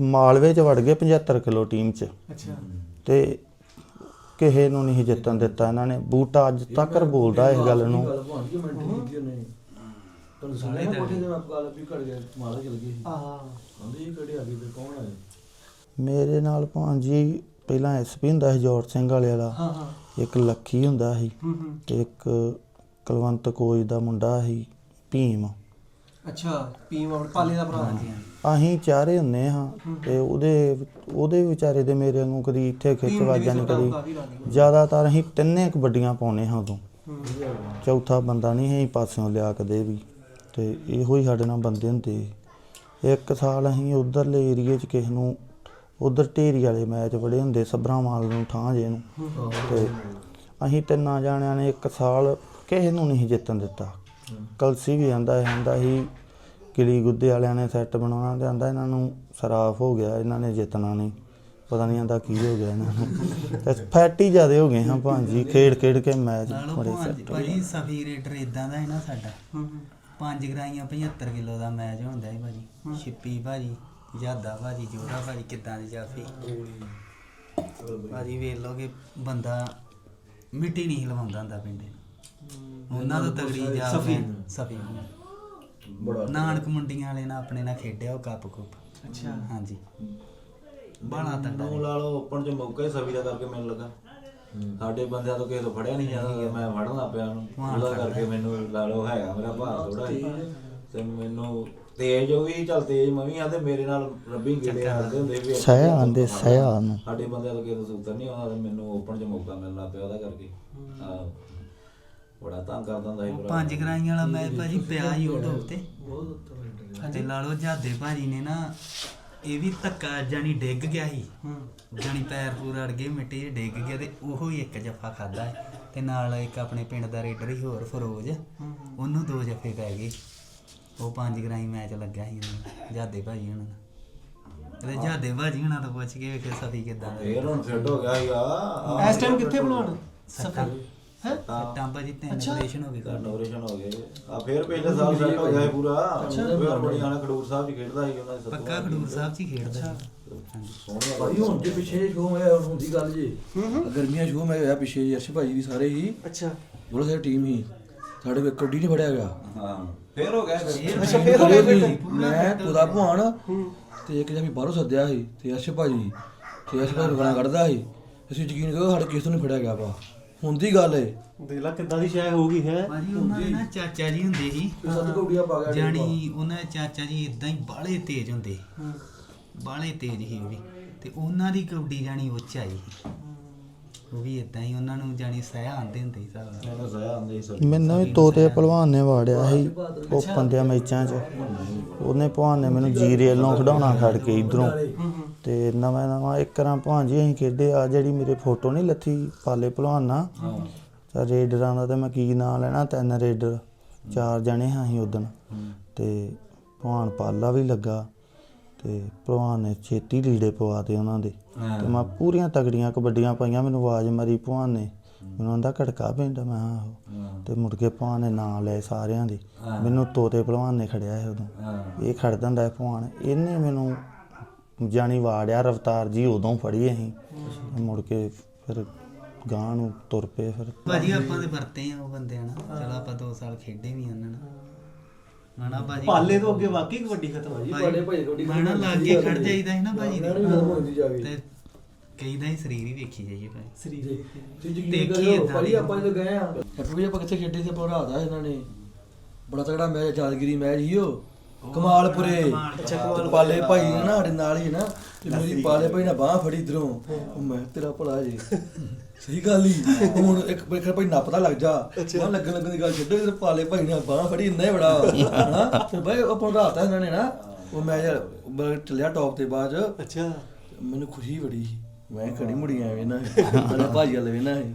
ਮਾਲਵੇ ਚ ਵੜ ਗਏ 75 ਕਿਲੋ ਟੀਮ ਚ। ਅੱਛਾ। ਤੇ ਕਿਸੇ ਨੂੰ ਨਹੀਂ ਜਿੱਤਣ ਦਿੱਤਾ ਇਹਨਾਂ ਨੇ। ਬੂਟਾ ਅੱਜ ਤੱਕ ਬੋਲਦਾ ਇਸ ਗੱਲ ਨੂੰ। ਗੱਲ ਭਾਣ ਕੇ ਮਿੰਟ ਨਹੀਂ ਕੀਤੀ ਉਹਨੇ। ਤੁਹਾਨੂੰ ਸੁਣਿਆ ਨਾ ਕੋਠੇ ਤੇ ਮੈਂ ਗੱਲ ਵੀ ਘੜ ਗਿਆ ਮਾਲਾ ਚਲ ਗਈ ਸੀ। ਆਹ। ਕਹਿੰਦੇ ਇਹ ਕਿਹੜੇ ਆ ਗਏ ਤੇ ਕੌਣ ਆਏ ਮੇਰੇ ਨਾਲ ਭਾਂਜੀ ਪਹਿਲਾਂ ਐਸਪੀ ਹੁੰਦਾ ਸੀ ਜੋਰ ਸਿੰਘ ਵਾਲੇ ਵਾਲਾ। ਹਾਂ ਹਾਂ। ਇੱਕ ਲੱਖੀ ਹੁੰਦਾ ਸੀ ਹੂੰ ਹੂੰ। ਤੇ ਇੱਕ ਕੁਲਵੰਤ ਕੋਜ ਦਾ ਮੁੰਡਾ ਸੀ ਭੀਮ। ਅੱਛਾ ਪੀਮ ਆਉਣ ਪਾਲੇ ਦਾ ਭਰਾ। ਅਸੀਂ ਚਾਰੇ ਹੁੰਨੇ ਹਾਂ ਤੇ ਉਹਦੇ ਉਹਦੇ ਵਿਚਾਰੇ ਦੇ ਮੇਰੇ ਵਾਂਗੂ ਕਦੀ ਇੱਥੇ ਖਿੱਚ ਵਾਜਾਂ ਨਹੀਂ ਕਦੀ ਜ਼ਿਆਦਾਤਰ ਅਸੀਂ ਤਿੰਨੇ ਕਬੱਡੀਆਂ ਪਾਉਨੇ ਹਾਂ ਉਦੋਂ। ਚੌਥਾ ਬੰਦਾ ਨਹੀਂ ਅਸੀਂ ਪਾਸਿਓਂ ਲਿਆ ਕਦੇ ਵੀ। ਤੇ ਇਹੋ ਹੀ ਸਾਡੇ ਨਾਲ ਬੰਦੇ ਹੁੰਦੇ। ਇੱਕ ਸਾਲ ਅਸੀਂ ਉਧਰਲੇ ਏਰੀਏ 'ਚ ਕਿਸੇ ਨੂੰ ਉਧਰ ਢੇਰੀ ਵਾਲੇ ਮੈਚ ਬੜੇ ਹੁੰਦੇ ਸਬਰਾਵਾਲ ਨੂੰ ਠਾਂ ਜੇ ਨੂੰ। ਤੇ ਅਸੀਂ ਤਿੰਨਾਂ ਜਾਣਿਆਂ ਨੇ ਇੱਕ ਸਾਲ ਕਿਸੇ ਨੂੰ ਨਹੀਂ ਜਿੱਤਣ ਦਿੱਤਾ। ਕਲਸੀ ਵੀ ਆਂਦਾ ਹੈ ਆਂਦਾ ਸੀ ਕਿਲੀ ਗੁੱਦੇ ਵਾਲਿਆਂ ਨੇ ਸੈੱਟ ਬਣਾਉਣਾ ਤੇ ਆਂਦਾ ਇਹਨਾਂ ਨੂੰ ਸਰਾਫ ਹੋ ਗਿਆ ਇਹਨਾਂ ਨੇ ਜਿੱਤਣਾ ਨਹੀਂ। ਪਤਾ ਨਹੀਂ ਆਂਦਾ ਕੀ ਹੋ ਗਿਆ ਇਹਨਾਂ ਨੂੰ। ਤੇ ਫੈਟੀ ਜ਼ਿਆਦੇ ਹੋ ਗਏ ਹਾਂ ਭਾਂਜੀ ਖੇਡ ਖੇਡ ਕੇ ਮੈਚ ਬੜੇ ਭਾਜੀ ਸੈੱਟ ਭਾਜੀ ਸਫੀ ਰੇਡਰ ਇਦਾਂ ਦਾ ਹੈ ਨਾ ਸਾਡਾ। ਹੂੰ ਹੂੰ। ਪੰਜ ਗਰਾਈਆਂ 75 ਕਿਲੋ ਦਾ ਮੈਚ ਹੁੰਦਾ ਹੈ ਭਾਜੀ। ਛਿੱਪੀ ਭਾਜੀ ਯਾਦਾ ਭਾਜੀ ਜੋੜਾ ਭਾਜੀ ਕਿੱਦਾਂ ਦੀ ਜਾਫੀ। ਭਾਜੀ ਵੇਖ ਲਓ ਕਿ ਬੰਦਾ ਮਿੱਟੀ ਨਹੀਂ ਹਿਲਵਾਉਂਦਾ ਹੁੰਦਾ ਪਿੰਡੇ ਉਹਨਾਂ ਦਾ ਤਗੜੀ ਜਾ ਸਫੀ। ਸਫੀ। ਬੜਾ ਨਾਨਕ ਮੁੰਡੀਆਂ ਵਾਲੇ ਨਾਲ ਆਪਣੇ ਨਾਲ ਖੇਡਿਆ ਉਹ ਕੱਪ ਕੁੱਪ। ਅੱਛਾ। ਹਾਂਜੀ। ਬਾਲਾ ਤੰਡਾ ਨੂੰ ਲਾ ਲਓ ਓਪਨ ਚ ਮੌਕਾ ਹੀ ਸਵੀ ਦਾ ਕਰਕੇ ਮੈਨੂੰ ਲੱਗਾ। ਸਾਡੇ ਬੰਦਿਆਂ ਤੋਂ ਕਿਸੇ ਤੋਂ ਫੜਿਆ ਨਹੀਂ ਜਾਂਦਾ ਮੈਂ ਫੜਨ ਲੱਗ ਪਿਆ ਉਹਨੂੰ। ਉਹਦਾ ਕਰਕੇ ਮੈਨੂੰ ਲਾ ਲਓ ਹੈਗਾ ਮੇਰਾ ਭਾਰ ਥੋੜਾ ਤੇ ਮੈਨੂੰ ਤੇਜ ਉਹ ਵੀ ਚੱਲ ਤੇਜ ਮੈਂ ਵੀ ਆ ਤੇ ਮੇਰੇ ਨਾਲ ਰੱਬੀ ਗੇੜੇ ਆਉਂਦੇ ਹੁੰਦੇ ਵੀ ਸਹਿ ਆਂਦੇ ਸਹਿ ਨੂੰ ਸਾਡੇ ਬੰਦਿਆਂ ਤੋਂ ਕਿਸੇ ਤੋਂ ਸੂਤਰ ਨਹੀਂ ਆਉਂਦਾ ਤੇ ਮੈਨੂੰ ਓਪਨ ਚ ਮੌਕਾ ਮਿਲਣਾ ਪਿਆ ਉਹਦਾ ਕਰਕੇ। ਬੜਾ ਤੰਗ ਕਰਦਾ ਹੁੰਦਾ ਸੀ ਭਰਾ। ਪੰਜ ਗਰਾਈਆਂ ਵਾਲਾ ਮੈਚ ਭਾਜੀ ਪਿਆ YouTube ਤੇ ਤੇ ਲਾ ਲਓ ਜਾਦੇ ਭਾਜੀ ਨੇ ਨਾ ਇਹ ਵੀ ਧੱਕਾ ਜਾਨੀ ਡਿੱਗ ਗਿਆ ਸੀ। ਜਾਨੀ ਪੈਰ ਪੂਰ ਅੜ ਗਏ ਮਿੱਟੀ 'ਚ ਡਿੱਗ ਗਿਆ ਤੇ ਉਹੋ ਹੀ ਇੱਕ ਜੱਫਾ ਖਾਦਾ ਤੇ ਨਾਲ ਇੱਕ ਆਪਣੇ ਪਿੰਡ ਦਾ ਰੇਡਰ ਹੀ ਹੋਰ ਫਰੋਜ਼। ਉਹਨੂੰ ਦੋ ਜੱਫੇ ਪੈ ਗਏ। ਉਹ ਪੰਜ ਗਰਾਈ ਮੈਚ ਲੱਗਾ ਸੀ ਉਹਨੂੰ ਜਾਦੇ ਭਾਜੀ ਉਹਨਾਂ ਦਾ। ਤੇ ਜਾਦੇ ਭਾਜੀ ਉਹਨਾਂ ਤੋਂ ਪੁੱਛ ਕੇ ਵੇਖੇ ਸਫੀ ਕਿਦਾਂ ਦਾ। ਫੇਰ ਹੁਣ ਫਿੱਟ ਹੋ ਗਿਆ ਸੀਗਾ। ਇਸ ਟਾਈਮ ਕਿੱਥੇ ਬਣਾਉਣ ਸੱਟਾਂ ਹੈ? ਸੱਟਾਂ ਭਾਜੀ ਤਿੰਨ ਆਪਰੇਸ਼ਨ ਹੋ ਗਏ ਤੁਹਾਡੇ। ਆਪਰੇਸ਼ਨ ਹੋ ਗਏ ਆ ਫੇਰ ਪਿਛਲੇ ਸਾਲ ਸੈੱਟ ਹੋ ਗਿਆ ਸੀ ਪੂਰਾ। ਫੇਰ ਬੜੀ ਆਣਾ ਖਡੂਰ ਸਾਹਿਬ ਜੀ ਖੇਡਦਾ ਸੀ ਉਹਨਾਂ ਦੇ ਸੱਤਵਾਂ ਪੱਕਾ ਖਡੂਰ ਸਾਹਿਬ 'ਚ ਹੀ ਖੇਡਦਾ ਸੀ। ਭਾਈ ਹੁਣ ਜੇ ਪਿੱਛੇ ਸ਼ੋਅ ਹੋਇਆ ਹੁਣ ਹੁੰਦੀ ਗੱਲ ਜੇ। ਗਰਮੀਆਂ ਸ਼ੋਅ ਮੈਂ ਹੋਇਆ ਪਿੱਛੇ ਜੀ ਅਰਸ਼ ਭਾਜੀ ਵੀ ਸਾਰੇ ਹੀ। ਅੱਛਾ। ਬੋਲੋ ਸਾਡੀ ਟੀਮ ਹੀ। ਸਾਡੇ ਵਿੱਚ ਕਬੱਡੀ ਨਹੀਂ ਫੜਿਆ ਗਿਆ। ਹਾਂ। ਫੇਰ ਹੋ ਗਿਆ ਫਿਰ। ਅੱਛਾ ਫੇਰ ਹੋ ਗਿਆ ਵੀ ਮੈਂ ਕੁਦਾ ਭਾਣ ਤੇ ਇੱਕ ਜਮੀ ਬਾਹਰੋਂ ਸੱਦਿਆ ਸੀ ਤੇ ਅਰਸ਼ ਭਾਜੀ ਤੇ ਅਰਸ਼ ਭਾਜੀ ਨੂੰ ਗਾਣਾ ਕੱਢਦਾ ਸੀ। ਅਸੀਂ ਯਕੀਨ ਕਰੋ ਸਾਡੇ ਕਿਸੇ ਤੋਂ ਨਹੀਂ ਫੜਿਆ ਗਿਆ ਵਾ ਹੁੰਦੀ ਗੱਲ ਏ। ਦੇਖ ਲਾ ਕਿੱਦਾਂ ਦੀ ਸ਼ੈ ਹੋ ਗਈ ਹੈ? ਭਾਜੀ ਉਹਨਾਂ ਦੇ ਨਾ ਚਾਚਾ ਜੀ ਹੁੰਦੇ ਸੀ। ਸੱਤ ਕਬੱਡੀਆਂ ਪਾ ਗਿਆ ਜਾਣੀ ਉਹਨਾਂ ਦੇ ਚਾਚਾ ਜੀ ਇਦਾਂ ਹੀ ਬਾਹਲੇ ਤੇਜ਼ ਹੁੰਦੇ ਬਾਹਲੇ ਤੇਜ਼ ਹੀ ਉਹ ਵੀ। ਤੇ ਉਹਨਾਂ ਦੀ ਕਬੱਡੀ ਜਾਣੀ ਉੱਚ ਆਈ। ਉਹ ਵੀ ਇਦਾਂ ਹੀ ਉਹਨਾਂ ਨੂੰ ਜਾਣੀ ਸਹਿ ਆਂਦੇ ਹੁੰਦੇ ਸੀ ਨਾਲ ਮੈਨੂੰ ਆਂਦੇ ਸੀ ਸਰ ਮੈਨੂੰ ਵੀ ਤੋਤੇ ਪਹਿਲਵਾਨ ਨੇ ਵਾੜਿਆ ਸੀ ਉਹ ਪੰਦਿਆਂ ਮੈਚਾਂ 'ਚ। ਉਹਨੇ ਭਲਵਾਨ ਨੇ ਮੈਨੂੰ ਜੀਰੇਲ ਨੂੰ ਖਿਡਾਉਣਾ ਖੜ ਕੇ ਇਧਰੋਂ। ਤੇ ਨਵਾਂ ਨਵਾਂ ਇੱਕ ਰਾਂ ਭਾਂਜੀ ਅਸੀਂ ਖੇਡੇ ਆ ਜਿਹੜੀ ਮੇਰੇ ਫੋਟੋ ਨਹੀਂ ਲੱਥੀ ਪਾਲੇ ਭਲਵਾਨ ਨਾਲ। ਤਾਂ ਰੇਡਰਾਂ ਦਾ ਤੇ ਮੈਂ ਕੀ ਨਾਂ ਲੈਣਾ ਤਿੰਨ ਰੇਡਰ ਚਾਰ ਜਣੇ ਹਾਂ ਅਸੀਂ ਉਦਣ ਤੇ ਭਲਵਾਨ ਪਾਲਾ ਵੀ ਲੱਗਾ ਤੇ ਭਲਵਾਨ ਨੇ ਛੇਤੀ ਲੀੜੇ ਪਵਾਤੇ ਉਹਨਾਂ ਦੇ। ਤੇ ਮੈਂ ਪੂਰੀਆਂ ਤਗੜੀਆਂ ਕਬੱਡੀਆਂ ਪਾਈਆਂ ਮੈਨੂੰ ਆਵਾਜ਼ ਮਾਰੀ ਭਲਵਾਨ ਨੇ। ਮੈਨੂੰ ਆਂਦਾ ਘੜਕਾ ਪਿੰਡ? ਮੈਂ ਕਿਹਾ ਆਹੋ। ਤੇ ਮੁੜ ਕੇ ਭਲਵਾਨ ਨੇ ਨਾਂ ਲਏ ਸਾਰਿਆਂ ਦੇ। ਮੈਨੂੰ ਤੋਤੇ ਭਲਵਾਨ ਨੇ ਖੜਿਆ ਸੀ ਉਦੋਂ। ਇਹ ਖੜ ਦਿੰਦਾ ਸੀ ਭਲਵਾਨ। ਇਹਨੇ ਮੈਨੂੰ ਜਾਣੀ ਵਾੜਿਆ ਰਫਤਾਰ ਜੀ ਉਦੋਂ ਫੜੀ ਅਸੀਂ। ਮੁੜ ਕੇ ਫਿਰ ਗਾਂ ਨੂੰ ਤੁਰ ਪਏ ਫਿਰ। ਭਾਜੀ ਆਪਾਂ ਦੇ ਵਰਤੇ ਆ ਉਹ ਬੰਦਿਆਂ ਨਾਲ ਚਲੋ ਆਪਾਂ 2 ਸਾਲ ਖੇਡੇ ਵੀ ਉਹਨਾਂ ਨਾਲ। ਹਣਾ ਭਾਜੀ? ਪਾਲੇ ਤੋਂ ਅੱਗੇ ਵਾਕਈ ਕਬੱਡੀ ਖਤਮ ਹੋਈ। ਪਾਲੇ ਭਾਈ ਕਬੱਡੀ ਮੈਂ ਨਾ ਲਾਗੇ ਖੜ ਜਾਈਦਾ ਸੀ ਨਾ ਭਾਜੀ ਜਾ ਕੇ ਤੇ ਕਈਦਾ ਹੀ ਸਰੀਰ ਹੀ ਵੇਖੀ ਜਾਈਏ ਭਾਈ। ਸਰੀਰ ਤੁਸੀਂ ਯਕੀਨ ਦੇਖੀ ਦੀ। ਆਪਾਂ ਜਦੋਂ ਗਏ ਆ। ਹੈਪੀ ਵੀ ਆਪਾਂ ਕਿੱਥੇ ਖੇਡੇ ਸੀ ਆਪਾਂ ਰਾਤ ਆ ਇਹਨਾਂ ਨੇ। ਬੜਾ ਤਗੜਾ ਮੈਚ ਯਾਦਗਿਰੀ ਮੈਚ ਸੀ ਉਹ। ਕਮਾਲਪੁਰੇ ਤੇ ਪਾਲੇ ਭਾਈ ਨੇ ਨਾ ਸਾਡੇ ਨਾਲ ਹੀ ਨਾ ਤੇ ਮੇਰੀ ਪਾਲੇ ਭਾਈ ਨੇ ਬਾਹ ਫੜੀ ਇਧਰੋਂ। ਮੈਂ ਕਿਹਾ ਤੇਰਾ ਭਲਾ ਜੀ। ਸਹੀ ਗੱਲ ਹੀ। ਹੁਣ ਇੱਕ ਬੇਖਰ ਭਾਈ ਨੱਪਦਾ ਲੱਗ ਜਾ। ਮੈਂ ਲੱਗਣ ਲੱਗਣ ਦੀ ਗੱਲ ਛੱਡੋ ਤੇ ਪਾਲੇ ਭਾਈ ਨੇ ਬਾਹ ਫੜੀ ਇੰਨਾ ਹੀ ਬੜਾ। ਹਨਾ ਤੇ ਭਾਈ ਆਪਾਂ ਰਾਤ ਇਹਨਾਂ ਨੇ ਨਾ ਉਹ ਮੈਂ ਯਾਰ ਬ- ਚੱਲਿਆ ਟੌਪ ਤੇ ਬਾਅਦ ਅੱਛਾ। ਮੈਨੂੰ ਖੁਸ਼ੀ ਬੜੀ। ਮੈਂ ਖੜੀ ਮੁੜੀ ਆਵੇਂ ਨਾ ਭਾਜੀ ਵਾਲੇ ਵੇਨਾ ਸੀ।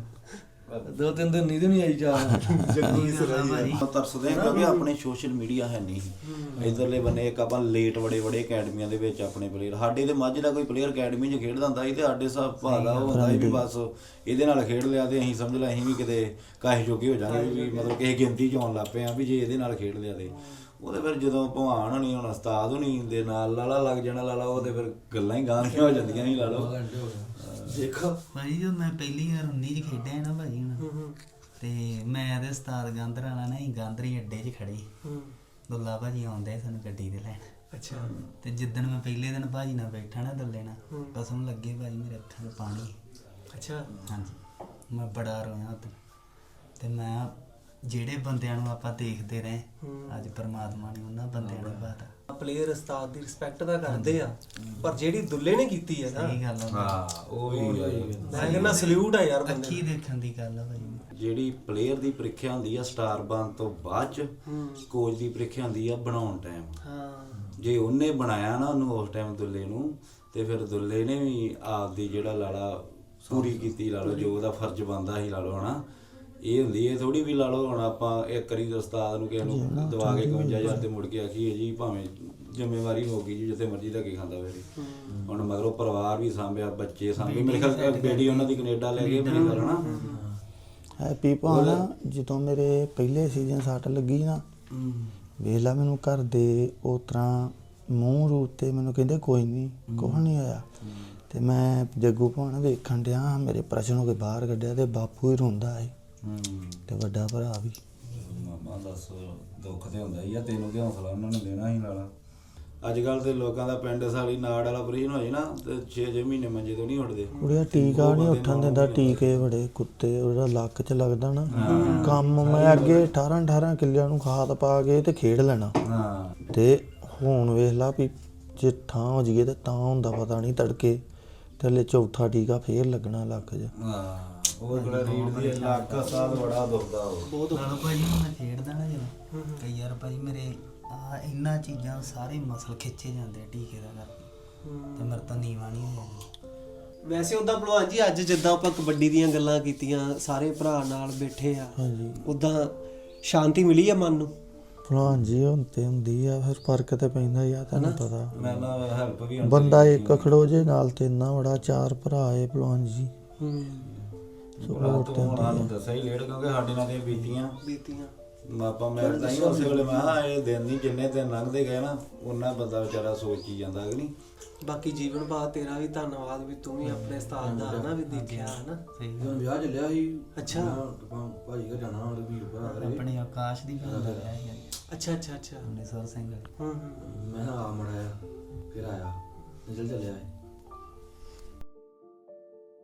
ਦੋ ਤਿੰਨ ਦਿਨ ਨੀਂਦ ਨਹੀਂ ਆਈ ਜਾ ਜੱਗੀ ਭਾਜੀ ਆਪਾਂ ਤਰਸਦੇ ਹਾਂ ਕਿਉਂਕਿ ਆਪਣੇ ਸੋਸ਼ਲ ਮੀਡੀਆ ਹੈ ਨਹੀਂ। ਇਧਰਲੇ ਬੰਨੇ ਇੱਕ ਆਪਾਂ ਲੇਟ ਬੜੇ ਬੜੇ ਅਕੈਡਮੀਆਂ ਦੇ ਵਿੱਚ ਆਪਣੇ ਪਲੇਅਰ ਸਾਡੇ ਤੇ ਮੱਝ ਦਾ ਕੋਈ ਪਲੇਅਰ ਅਕੈਡਮੀ 'ਚ ਖੇਡਦਾ ਹੁੰਦਾ ਸੀ ਤੇ ਸਾਡੇ ਸਭ ਭਾ ਦਾ ਉਹ ਹੁੰਦਾ ਸੀ ਵੀ ਬਸ ਇਹਦੇ ਨਾਲ ਖੇਡ ਲਿਆ ਤੇ ਅਸੀਂ ਸਮਝ ਲਿਆ ਅਸੀਂ ਵੀ ਕਿਤੇ ਕਾਹੇ ਜੋਗੇ ਹੋ ਜਾਾਂਗੇ ਵੀ ਮਤਲਬ ਕਿਸੇ ਗਿਣਤੀ 'ਚ ਆਉਣ ਲੱਗ ਪਏ ਆ ਵੀ ਜੇ ਇਹਦੇ ਨਾਲ ਖੇਡ ਲਿਆ ਤੇ। ਉਹਦੇ ਫਿਰ ਜਦੋਂ ਭਵਾਨ ਹੋਣੀ ਹੁਣ ਉਸਤਾਦ ਹੋਣੀ ਦੇ ਨਾਲ ਲਾਲਾ ਲੱਗ ਜਾਣਾ ਲਾਲਾ ਉਹ ਤੇ ਫਿਰ ਗੱਲਾਂ ਹੀ ਗਾਂ ਦੀਆਂ ਹੋ ਜਾਂਦੀਆਂ ਸੀ ਲਾ ਲਓ ਦੇਖੋ ਭਾਜੀ ਜਦੋਂ ਮੈਂ ਪਹਿਲੀ ਵਾਰ 19 ਚ ਖੇਡਿਆ ਨਾ ਭਾਜੀ ਹੁਣ। ਤੇ ਮੈਂ ਤੇ ਉਸਤਾਦ ਗਾਂਧਰ ਵਾਲਾ ਨਾ ਹੀ ਗਾਂਧਰੀ ਅੱਡੇ 'ਚ ਖੜੇ ਦੁੱਲਾ ਭਾਜੀ ਆਉਂਦੇ ਸਾਨੂੰ ਗੱਡੀ ਤੇ ਲੈਣ। ਅੱਛਾ। ਤੇ ਜਿੱਦਣ ਮੈਂ ਪਹਿਲੇ ਦਿਨ ਭਾਜੀ ਨਾਲ ਬੈਠਾ ਨਾ ਦੁੱਲੇ ਨਾਲ ਕਸਮ ਲੱਗੇ ਭਾਜੀ ਮੇਰੇ ਅੱਖਾਂ 'ਚ ਪਾਣੀ। ਅੱਛਾ। ਹਾਂਜੀ। ਮੈਂ ਬੜਾ ਰੋਇਆ ਤੇ ਮੈਂ ਜਿਹੜੇ ਬੰਦਿਆਂ ਨੂੰ ਆਪਾਂ ਦੇਖਦੇ ਰਹੇ ਅੱਜ ਪ੍ਰਮਾਤਮਾ ਨੇ ਉਹਨਾਂ ਬੰਦਿਆਂ ਨੂੰ ਬਾਤਾ ਪਲੇਅਰ ਉਸਤਾਦ ਦੀ ਰਿਸਪੈਕਟ ਤਾਂ ਕਰਦੇ ਆ ਪਰ ਜਿਹੜੀ ਦੁੱਲੇ ਨੇ ਕੀਤੀ ਹੈ ਨਾ ਸਹੀ ਗੱਲ ਆ। ਹਾਂ ਉਹ ਵੀ ਮੈਂ ਕਹਿੰਦਾ ਸਲੂਟ ਆ। ਯਾਰ ਬੰਦੇ ਅੱਖੀ ਦੇਖਣ ਦੀ ਗੱਲ ਆ ਭਾਜੀ ਜਿਹੜੀ ਪਲੇਅਰ ਦੀ ਪ੍ਰੀਖਿਆ ਹੁੰਦੀ ਆ ਸਟਾਰ ਬਣ ਤੋਂ ਬਾਅਦ ਚ ਕੋਚ ਦੀ ਪ੍ਰੀਖਿਆ ਹੁੰਦੀ ਆ ਬਣਾਉਣ ਟਾਈਮ ਹਾਂ। ਜੇ ਉਹਨੇ ਬਣਾਇਆ ਨਾ ਉਹਨੂੰ ਉਸ ਟਾਈਮ ਦੁੱਲੇ ਨੂੰ ਤੇ ਫਿਰ ਦੁੱਲੇ ਨੇ ਵੀ ਆਪਦੀ ਜਿਹੜਾ ਲਾਲਾ ਪੂਰੀ ਕੀਤੀ ਲਾ ਲਓ ਜੋ ਉਹਦਾ ਫਰਜ਼ ਬਣਦਾ ਸੀ ਲਾ ਲਓ ਹਨਾ। ਇਹ ਹੁੰਦੀ ਇਹ ਥੋੜੀ ਵੀ ਲਾ ਲਓ ਹੁਣ ਆਪਾਂ ਇੱਕ ਵਾਰੀ ਉਸਤਾਦ ਨੂੰ ਕਿਸੇ ਨੂੰ ਦਵਾ ਕੇ 51000 ਤੇ ਮੁੜ ਕੇ ਆਖੀਏ ਜੀ ਭਾਵੇਂ ਜ਼ਿੰਮੇਵਾਰੀ ਹੋ ਗਈ ਜੀ ਜਿੱਥੇ ਮਰਜ਼ੀ ਧੱਕੇ ਖਾਂਦਾ ਫਿਰ। ਹੁਣ ਮਗਰੋਂ ਪਰਿਵਾਰ ਵੀ ਸਾਂਭਿਆ ਬੱਚੇ ਸਾਂਭੇ ਮੇਰੇ ਖਿਆਲ ਬੇਟੀ ਉਹਨਾਂ ਦੀ ਕੈਨੇਡਾ ਲੈ ਗਏ ਮੇਰੇ ਖਿਆਲ ਹਨਾ? ਹੈਪੀ ਭਾਣਾ ਜਦੋਂ ਮੇਰੇ ਪਹਿਲੇ ਸੀਜ਼ਨ ਸੱਟ ਲੱਗੀ ਨਾ ਵੇਖ ਲਾ ਮੈਨੂੰ ਘਰ ਦੇ ਉਸ ਤਰ੍ਹਾਂ ਮੂੰਹ ਰੂਪ ਤੇ ਮੈਨੂੰ ਕਹਿੰਦੇ ਕੋਈ ਨਹੀਂ ਕੁਛ ਨਹੀਂ ਹੋਇਆ। ਤੇ ਮੈਂ ਜੱਗੂ ਭਾਣਾ ਵੇਖਣ ਡਿਆ ਮੇਰੇ ਪ੍ਰਸ਼ਨ ਹੋ ਕੇ ਬਾਹਰ ਕੱਢਿਆ ਤੇ ਬਾਪੂ ਹੀ ਰੋਂਦਾ ਸੀ ਹੂੰ ਤੇ ਵੱਡਾ ਭਰਾ ਵੀ। ਮਾਮਾ ਦੱਸ ਦੁੱਖ ਤੇ ਹੁੰਦਾ ਹੀ ਆ ਤੈਨੂੰ ਤੇ ਹੌਸਲਾ ਉਹਨਾਂ ਨੇ ਦੇਣਾ ਹੀ ਲਾਲਾ ਅੱਜ ਕੱਲ ਤੇ ਲੋਕਾਂ ਦਾ ਪਿੰਡ ਸਾਲੀ ਨਾੜ ਵਾਲਾ ਆਪਰੇਸ਼ਨ ਹੋ ਜੇ ਨਾ ਤੇ 6-6 ਮਹੀਨੇ ਮੰਜੇ ਤੋਂ ਨਹੀਂ ਉੱਠਦੇ। ਕੁੜੀਆ ਟੀਕਾ ਨਹੀਂ ਉੱਠਣ ਦਿੰਦਾ ਟੀਕੇ ਬੜੇ ਕੁੱਤੇ ਉਹਦਾ ਲੱਕ 'ਚ ਲੱਗਦਾ ਨਾ। ਕੰਮ ਮੈਂ ਅੱਗੇ 18 18 ਕਿੱਲਿਆਂ ਨੂੰ ਖਾਦ ਪਾ ਕੇ ਤੇ ਖੇਡ ਲੈਣਾ। ਹਾਂ। ਤੇ ਹੁਣ ਵੇਖ ਲਾ ਵੀ ਜੇ ਠਾਂ ਹੋ ਜੀਏ ਤੇ ਤਾਂ ਹੁੰਦਾ ਪਤਾ ਨਹੀਂ ਤੜਕੇ। ਤੇ ਹਲੇ ਚੌਥਾ ਟੀਕਾ ਫੇਰ ਲੱਗਣਾ ਲੱਕ 'ਚ। ਹਾਂ। ਉਹ ਜਿਹੜਾ ਰੀੜ ਦੀ ਲੱਕ ਸਾਹ ਬੜਾ ਦੁਖਦਾ ਉਹ। ਬਹੁਤ ਨਾਲ ਭਾਜੀ ਹੁਣ ਮੈਂ ਖੇਡਦਾ ਨਾ ਜਦੋਂ ਕਈ ਵਾਰ ਭਾਜੀ ਮੇਰੇ ਆ ਇੰਨਾ ਚੀਜ਼ਾਂ ਸਾਰੇ ਮਸਲ ਖਿੱਚੇ ਜਾਂਦੇ ਆ ਟੀਕੇ ਦਾ ਕਰਕੇ। ਤੇ ਮੇਰੇ ਤੋਂ ਨੀਵਾ ਨਹੀਂ ਹੋ ਜਾਂਦਾ ਵੈਸੇ ਉਹਦਾ ਭਲਵਾਨ ਜੀ ਅੱਜ ਜਿੱਦਾਂ ਆਪਾਂ ਕਬੱਡੀ ਦੀਆਂ ਗੱਲਾਂ ਕੀਤੀਆਂ ਸਾਰੇ ਭਰਾ ਨਾਲ ਬੈਠੇ ਆ ਹਾਂਜੀ। ਉਦਾਂ ਸ਼ਾਂਤੀ ਮਿਲੀ ਆ ਮਨ ਨੂੰ? ਭਲਵਾਨ ਜੀ ਹੁਣ ਤੇ ਹੁੰਦੀ ਆ ਫਿਰ ਫ਼ਰਕ ਤੇ ਪੈਂਦਾ ਹੀ ਆ ਤੁਹਾਨੂੰ ਪਤਾ। ਮੈਂ ਨਾ ਹੈਲਪ ਵੀ ਹੁਣ ਬੰਦਾ ਇੱਕ ਖੜੋ ਜੇ ਨਾਲ ਤੇ ਇੰਨਾ ਬੜਾ ਚਾਰ ਭਰਾ ਏ ਭਲਵਾਨ ਜੀ। ਹੂੰ। ਬੜਾ ਤੂੰ ਹੁਣ ਸਾਨੂੰ ਦੱਸਿਆ ਹੀ ਲੇਟ ਕਿਉਂਕਿ ਸਾਡੇ ਨਾਲ ਦੀਆਂ ਬੀਤੀਆਂ। ਬੀਤੀਆਂ। ਆਪਾਂ ਮੈਂ ਤਾਂ ਹੀ ਉਸੇ ਵੇਲੇ ਮੈਂ ਕਿਹਾ ਇਹ ਦਿਨ ਨਹੀਂ ਜਿੰਨੇ ਦਿਨ ਲੰਘਦੇ ਗਏ ਨਾ ਉਹਨਾਂ ਬੰਦਾ ਵਿਚਾਰਾ ਸੋਚੀ ਜਾਂਦਾ ਕਿ ਨਹੀਂ। ਬਾਕੀ ਜੀਵਨ ਬਾਤ ਤੇਰਾ ਵੀ ਧੰਨਵਾਦ ਵੀ ਤੂੰ ਵੀ ਆਪਣੇ ਉਸਤਾਦ ਦਾ ਹਨਾ ਵੀ ਦੇਖਿਆ ਹਨਾ। ਸਹੀ ਜਦੋਂ ਵਿਆਹ ਚੱਲਿਆ ਸੀ। ਅੱਛਾ। ਮੈਂ ਆਪਾਂ ਭਾਜੀ ਘਰ ਜਾਣਾ ਹੁਣ ਵੀਰ ਭਰਾ ਕਰੇ ਆਪਣੇ ਆਕਾਸ਼ ਦੀ ਗੱਲ ਕਰ ਰਿਹਾ ਹੈ ਅੱਛਾ ਅੱਛਾ ਅੱਛਾ। ਅੰਮ੍ਰਿਤਸਰ ਸਿੰਘ ਵਾਲੀ। ਹੂੰ ਹੂੰ ਮੈਂ ਆ ਮੜਾਇਆ ਫਿਰ ਆਇਆ। ਨਿਕਲ ਚੱਲਿਆ ਇਹ।